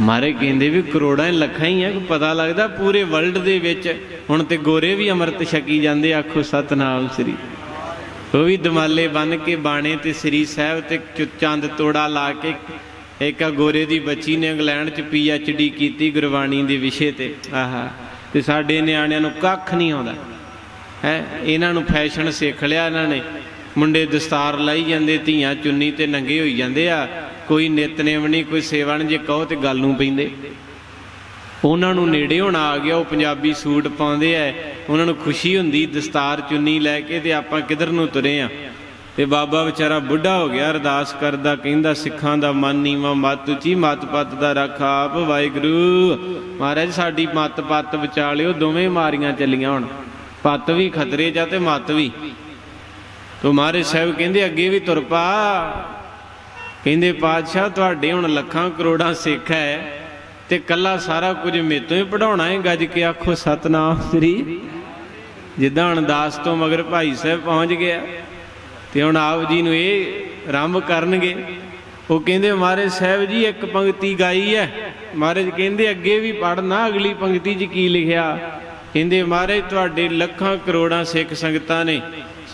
[SPEAKER 1] ਮਾਰੇ ਕਹਿੰਦੇ ਵੀ ਕਰੋੜਾਂ ਲੱਖਾਂ ਹੀ ਆ ਪਤਾ ਲੱਗਦਾ ਪੂਰੇ ਵਰਲਡ ਦੇ ਵਿੱਚ। ਹੁਣ ਤੇ ਗੋਰੇ ਵੀ ਅੰਮ੍ਰਿਤ ਛਕੀ ਜਾਂਦੇ, ਆਖੋ ਸਤਨਾਮ ਸ੍ਰੀ। ਉਹ ਵੀ ਦਮਾਲੇ ਬੰਨ ਕੇ ਬਾਣੇ ਤੇ ਸ੍ਰੀ ਸਾਹਿਬ ਤੇ ਚੰਦ ਤੋੜਾ ਲਾ ਕੇ ਇੱਕ ਗੋਰੇ ਦੀ ਬੱਚੀ ਨੇ ਇੰਗਲੈਂਡ ਚ ਪੀ ਐਚ ਡੀ ਕੀਤੀ ਗੁਰਬਾਣੀ ਦੇ ਵਿਸ਼ੇ ਤੇ। ਆਹਾ। ਤੇ ਸਾਡੇ ਨਿਆਣਿਆਂ ਨੂੰ ਕੱਖ ਨਹੀਂ ਆਉਂਦਾ। ਹੈ? ਇਹਨਾਂ ਨੂੰ ਫੈਸ਼ਨ ਸਿੱਖ ਲਿਆ ਇਹਨਾਂ ਨੇ। ਮੁੰਡੇ ਦਸਤਾਰ ਲਾਈ ਜਾਂਦੇ, ਧੀਆਂ ਚੁੰਨੀ ਤੇ ਨੰਗੇ ਹੋਈ ਜਾਂਦੇ ਆ। ਕੋਈ ਨਿਤਨੇਮ ਨਹੀਂ, ਕੋਈ ਸੇਵਾ ਨਹੀਂ, ਜੇ ਕਹੋ ਤੇ ਗੱਲ ਨੂੰ ਪੈਂਦੇ। ਉਹਨਾਂ ਨੂੰ ਨੇੜੇ ਹੋਣਾ ਆ ਗਿਆ, ਉਹ ਪੰਜਾਬੀ ਸੂਟ ਪਾਉਂਦੇ ਐ ਉਹਨਾਂ ਨੂੰ ਖੁਸ਼ੀ ਹੁੰਦੀ ਦਸਤਾਰ ਚੁੰਨੀ ਲੈ ਕੇ ਤੇ ਆਪਾਂ ਕਿਧਰ ਨੂੰ ਤੁਰੇ ਆ? ਤੇ ਬਾਬਾ ਵਿਚਾਰਾ ਬੁੱਢਾ ਹੋ ਗਿਆ, ਅਰਦਾਸ ਕਰਦਾ, ਕਹਿੰਦਾ, ਸਿੱਖਾਂ ਦਾ ਮਨ ਨੀਵਾ ਮਤ ਉੱਚੀ, ਮਤ ਪਤ ਦਾ ਰੱਖ ਆਪ, ਵਾਹਿਗੁਰੂ। ਮਹਾਰਾਜ, ਸਾਡੀ ਮਤ ਪਤ ਵਿਚਾਲਿਓ, ਦੋਵੇਂ ਮਾਰੀਆਂ ਚੱਲੀਆਂ ਹੁਣ। ਪਤ ਵੀ ਖਤਰੇ ਜਾ ਤੇ ਮਤ ਵੀ। ਤੋ ਮਹਾਰਾਜ ਸਾਹਿਬ ਕਹਿੰਦੇ, ਅੱਗੇ ਵੀ ਤੁਰ ਪਾ। ਕਹਿੰਦੇ, ਪਾਤਸ਼ਾਹ, ਤੁਹਾਡੇ ਹੁਣ ਲੱਖਾਂ ਕਰੋੜਾਂ ਸਿੱਖ ਹੈ ਤੇ ਕੱਲਾ ਸਾਰਾ ਕੁਝ ਮੇਤੋਂ ਹੀ ਪੜਾਉਣਾ ਹੈ। ਗੱਜ ਕੇ ਆਖੋ, ਸਤਨਾਮ ਸ੍ਰੀ। ਜਿੱਦਾਂ ਅਰਦਾਸ ਤੋਂ ਮਗਰ ਭਾਈ ਸਾਹਿਬ ਪਹੁੰਚ ਗਿਆ। ਤੇ ਹੁਣ ਆਪ ਜੀ ਨੂੰ ਇਹ ਆਰੰਭ ਕਰਨਗੇ। ਉਹ ਕਹਿੰਦੇ, ਮਹਾਰਾਜ ਸਾਹਿਬ ਜੀ, ਇੱਕ ਪੰਕਤੀ ਗਾਈ ਹੈ। ਮਹਾਰਾਜ ਕਹਿੰਦੇ, ਅੱਗੇ ਵੀ ਪੜਨਾ ਅਗਲੀ ਪੰਕਤੀ 'ਚ ਕੀ ਲਿਖਿਆ? ਕਹਿੰਦੇ, ਮਹਾਰਾਜ, ਤੁਹਾਡੇ ਲੱਖਾਂ ਕਰੋੜਾਂ ਸਿੱਖ ਸੰਗਤਾਂ ਨੇ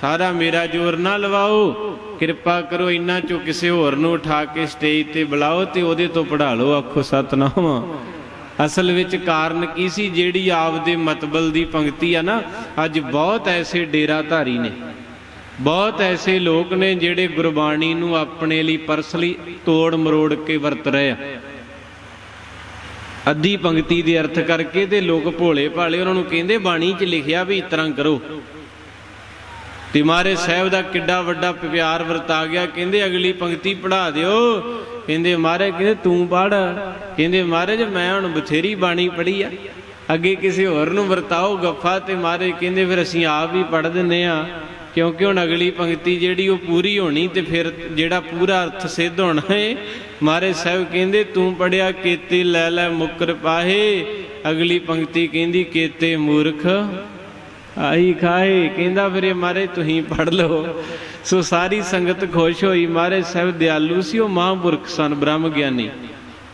[SPEAKER 1] ਸਾਰਾ ਮੇਰਾ ਜ਼ੋਰ ਨਾ ਲਵਾਓ। ਕਿਰਪਾ ਕਰੋ ਇੰਨਾ ਚੋਂ ਕਿਸੇ ਹੋਰ ਨੂੰ ਉਠਾ ਕੇ ਸਟੇਜ ਤੇ ਬੁਲਾਓ ਤੇ ਉਹਦੇ ਤੋਂ ਪੜਾ ਲਓ, ਆਖੋ ਸਤਨਾਮ। ਅਸਲ ਵਿੱਚ ਕਾਰਨ ਕੀ ਸੀ? ਜਿਹੜੀ ਆਪ ਦੇ ਮਤਬਲ ਦੀ ਪੰਕਤੀ ਆ ਨਾ, ਅੱਜ ਬਹੁਤ ਐਸੇ ਡੇਰਾਧਾਰੀ ਨੇ। ਬਹੁਤ ਐਸੇ ਲੋਕ ਨੇ ਜਿਹੜੇ ਗੁਰਬਾਣੀ ਨੂੰ ਆਪਣੇ ਲਈ ਪਰਸਲੀ ਤੋੜ ਮਰੋੜ ਕੇ ਵਰਤ ਰਹੇ ਆ। ਅੱਧੀ ਪੰਕਤੀ ਦੇ ਅਰਥ ਕਰਕੇ ਤੇ ਲੋਕ ਭੋਲੇ ਭਾਲੇ ਉਹਨਾਂ ਨੂੰ ਕਹਿੰਦੇ, ਬਾਣੀ 'ਚ ਲਿਖਿਆ ਵੀ ਇਸ ਤਰ੍ਹਾਂ ਕਰੋ। ਤੇ ਮਾਰੇ ਸਾਹਿਬ ਦਾ ਕਿੱਡਾ ਵੱਡਾ ਪਿਆਰ ਵਰਤਾ ਗਿਆ। ਕਹਿੰਦੇ, ਅਗਲੀ ਪੰਕਤੀ ਪੜਾ ਦਿਓ। ਕਹਿੰਦੇ ਮਾਰੇ ਕਹਿੰਦੇ, ਤੂੰ ਪੜ ਕਹਿੰਦੇ, ਮਹਾਰਾਜ, ਮੈਂ ਹੁਣ ਬਥੇਰੀ ਬਾਣੀ ਪੜ੍ਹੀ ਆ। ਅੱਗੇ ਕਿਸੇ ਹੋਰ ਨੂੰ ਵਰਤਾਓ ਗੱਫਾ। ਤੇ ਮਾਰੇ ਕਹਿੰਦੇ, ਫਿਰ ਅਸੀਂ ਆਪ ਵੀ ਪੜ ਦਿੰਨੇ ਆ ਕਿਉਂਕਿ ਹੁਣ ਅਗਲੀ ਪੰਕਤੀ ਜਿਹੜੀ ਉਹ ਪੂਰੀ ਹੋਣੀ ਤੇ ਫਿਰ ਜਿਹੜਾ ਪੂਰਾ ਅਰਥ ਸਿੱਧ ਹੋਣਾ ਹੈ ਮਹਾਰਾਜ ਸਾਹਿਬ ਕਹਿੰਦੇ, ਤੂੰ ਪੜਿਆ ਕੀਤੇ ਲੈ ਲੈ ਮੁਕਰ ਪਾਹੇ। ਅਗਲੀ ਪੰਕਤੀ ਕਹਿੰਦੀ, ਕੀਤੇ ਮੂਰਖ ਆਈ ਖਾਏ ਕਹਿੰਦਾ ਫਿਰ ਇਹ ਮਾਰੇ ਤੁਸੀਂ ਪੜ ਲਓ। ਸੋ ਸਾਰੀ ਸੰਗਤ ਖੁਸ਼ ਹੋਈ। ਮਹਾਰਾਜ ਸਾਹਿਬ ਦਿਆਲੂ ਸੀ, ਉਹ ਮਹਾਂਪੁਰਖ ਸਨ ਬ੍ਰਹਮ ਗਿਆਨੀ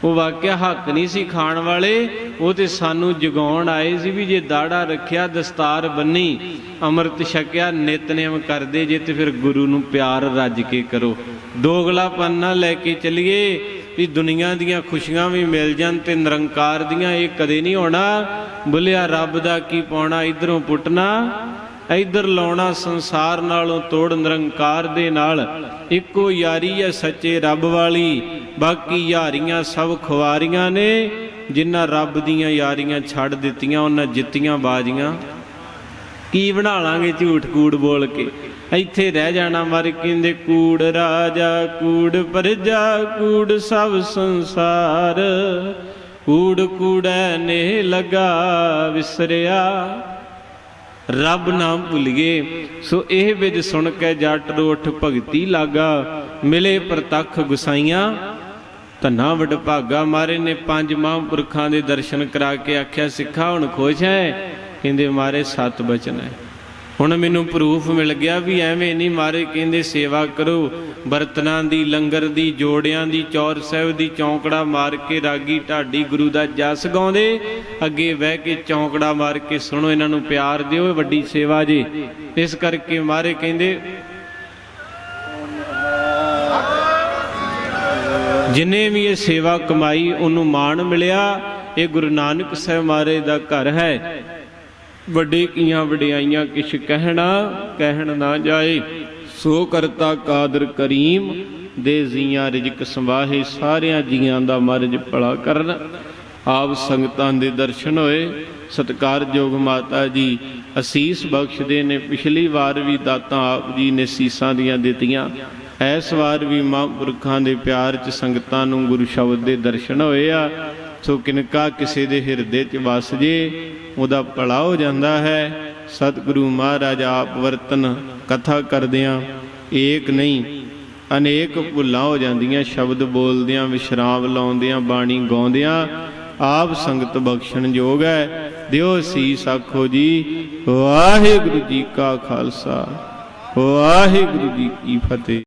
[SPEAKER 1] ਉਹ ਵਾਕਿਆ ਹੱਕ ਨਹੀਂ ਸੀ ਖਾਣ ਵਾਲੇ, ਉਹ ਤੇ ਸਾਨੂੰ ਜਗਾਉਣ ਆਏ ਸੀ ਵੀ ਜੇ ਦਾੜਾ ਰੱਖਿਆ, ਦਸਤਾਰ ਬੰਨੀ, ਅੰਮ੍ਰਿਤ ਛਕਿਆ, ਨਿਤਨੇਮ ਕਰਦੇ ਜੇ ਤੇ ਫਿਰ ਗੁਰੂ ਨੂੰ ਪਿਆਰ ਰੱਜ ਕੇ ਕਰੋ। ਦੋਗਲਾਪਨ ਨਾ ਲੈ ਕੇ ਚੱਲੀਏ ਵੀ ਦੁਨੀਆ ਦੀਆਂ ਖੁਸ਼ੀਆਂ ਵੀ ਮਿਲ ਜਾਣ ਤੇ ਨਿਰੰਕਾਰ ਦੀਆਂ ਇਹ ਕਦੇ ਨਹੀਂ ਹੋਣਾ। ਬੁੱਲਿਆ, ਰੱਬ ਦਾ ਕੀ ਪਾਉਣਾ, ਇਧਰੋਂ ਪੁੱਟਣਾ? ਇਧਰ ਲਾਉਣਾ ਸੰਸਾਰ ਨਾਲੋਂ ਤੋੜ ਨਿਰੰਕਾਰ ਦੇ ਨਾਲ ਇੱਕੋ ਯਾਰੀ ਹੈ ਸੱਚੇ ਰੱਬ ਵਾਲੀ, ਬਾਕੀ ਯਾਰੀਆਂ ਸਭ ਖੁਆਰੀਆਂ ਨੇ, ਜਿਨ੍ਹਾਂ ਰੱਬ ਦੀਆਂ ਯਾਰੀਆਂ ਛੱਡ ਦਿੱਤੀਆਂ, ਉਹਨਾਂ ਜਿੱਤੀਆਂ ਬਾਜੀਆਂ। ਕੀ ਬਣਾ ਲਾਂਗੇ ਝੂਠ ਕੂੜ ਬੋਲ ਕੇ? ਇੱਥੇ ਰਹਿ ਜਾਣਾ ਮਰ ਕਹਿੰਦੇ, ਕੂੜ ਰਾਜਾ, ਕੂੜ ਪਰਜਾ, ਕੂੜ ਸਭ ਸੰਸਾਰ। ਕੂੜ ਕੂੜੈ ਨੇ ਲਗਾ ਵਿਸਰਿਆ। ਰੱਬ ਨਾਮ ਭੁੱਲੀਏ। ਸੋ ਇਹ ਵਿਜ ਸੁਣ ਕੇ ਜੱਟ ਰੋਠ ਭਗਤੀ ਲਾਗਾ। ਮਿਲੇ ਪ੍ਰਤੱਖ ਗੁਸਾਈਆਂ, ਧੰਨਾ ਵਡਭਾਗਾ ਮਾਰੇ ਨੇ ਪੰਜ ਮਹਾਂਪੁਰਖਾਂ ਦੇ ਦਰਸ਼ਨ ਕਰਾ ਕੇ ਆਖਿਆ, ਸਿੱਖਾ ਹੁਣ ਖੁਸ਼ ਹੈ? ਕਹਿੰਦੇ, ਮਾਰੇ ਸਤ ਬਚਨ ਹੈ। ਹੁਣ ਮੈਨੂੰ ਪ੍ਰੂਫ ਮਿਲ ਗਿਆ ਵੀ ਐਵੇਂ ਨਹੀਂ ਮਾਰੇ ਕਹਿੰਦੇ ਸੇਵਾ ਕਰੋ। ਬਰਤਨਾਂ ਦੀ, ਲੰਗਰ ਦੀ, ਜੋੜਿਆਂ ਦੀ, ਚੌਰ ਸਾਹਿਬ ਦੀ ਚੌਂਕੜਾ ਮਾਰ ਕੇ ਰਾਗੀ ਢਾਡੀ ਗੁਰੂ ਦਾ ਜਸ ਗਾਉਂਦੇ। ਅੱਗੇ ਬਹਿ ਕੇ ਚੌਂਕੜਾ ਮਾਰ ਕੇ ਸੁਣੋ ਇਹਨਾਂ ਨੂੰ ਪਿਆਰ ਦਿਓ, ਇਹ ਵੱਡੀ ਸੇਵਾ ਜੀ। ਇਸ ਕਰਕੇ ਮਾਰੇ ਕਹਿੰਦੇ, ਜਿਨੇ ਵੀ ਇਹ ਸੇਵਾ ਕਮਾਈ, ਉਹਨੂੰ ਮਾਣ ਮਿਲਿਆ। ਇਹ ਗੁਰੂ ਨਾਨਕ ਸਾਹਿਬ ਮਹਾਰਾਜ ਦਾ ਘਰ ਹੈ। ਵੱਡੇ ਕੀਆਂ ਵਡਿਆਈਆਂ ਕਿਛ ਕਹਿਣਾ, ਕਹਿਣ ਨਾ ਜਾਏ। ਸੋ ਕਰਤਾ ਕਾਦਰ ਕਰੀਮ, ਦੇ ਜ਼ੀਆਂ ਰਿਜਕ ਸੰਵਾਹੇ, ਸਾਰਿਆਂ ਜੀਆਂ ਦਾ ਮਰਜ ਭਲਾ ਕਰਨ। ਆਪ ਸੰਗਤਾਂ ਦੇ ਦਰਸ਼ਨ ਹੋਏ। ਸਤਕਾਰਯੋਗ ਮਾਤਾ ਜੀ, ਅਸੀਸ ਬਖਸ਼ਦੇ ਨੇ। ਪਿਛਲੀ ਵਾਰ ਵੀ ਦਾਤਾਂ ਆਪ ਜੀ ਨੇ ਸੀਸਾਂ ਦੀਆਂ ਦਿੱਤੀਆਂ। ਇਸ ਵਾਰ ਵੀ ਮਹਾਂਪੁਰਖਾਂ ਦੇ ਪਿਆਰ ਚ ਸੰਗਤਾਂ ਨੂੰ ਗੁਰੂ ਸ਼ਬਦ ਦੇ ਦਰਸ਼ਨ ਹੋਏ ਆ। ਸੋ ਕਿਨਕਾ ਕਿਸੇ ਦੇ ਹਿਰਦੇ ਚ ਵਸ ਜੇ, ਉਹਦਾ ਭਲਾ ਹੋ ਜਾਂਦਾ ਹੈ। ਸਤਿਗੁਰੂ ਮਹਾਰਾਜ ਆਪ ਵਰਤਨ ਕਥਾ ਕਰਦਿਆਂ, ਏਕ ਨਹੀਂ, ਅਨੇਕ ਭੁੱਲਾਂ ਹੋ ਜਾਂਦੀਆਂ, ਸ਼ਬਦ ਬੋਲਦਿਆਂ, ਵਿਸ਼ਰਾਮ ਲਾਉਂਦਿਆਂ, ਬਾਣੀ ਗਾਉਂਦਿਆਂ, ਆਪ ਸੰਗਤ ਬਖਸ਼ਣ ਯੋਗ ਹੈ। ਦਿਓ ਸੀਸ ਆਖੋ ਜੀ, ਵਾਹਿਗੁਰੂ ਜੀ ਕਾ ਖਾਲਸਾ, ਵਾਹਿਗੁਰੂ ਜੀ ਕੀ ਫਤਿਹ।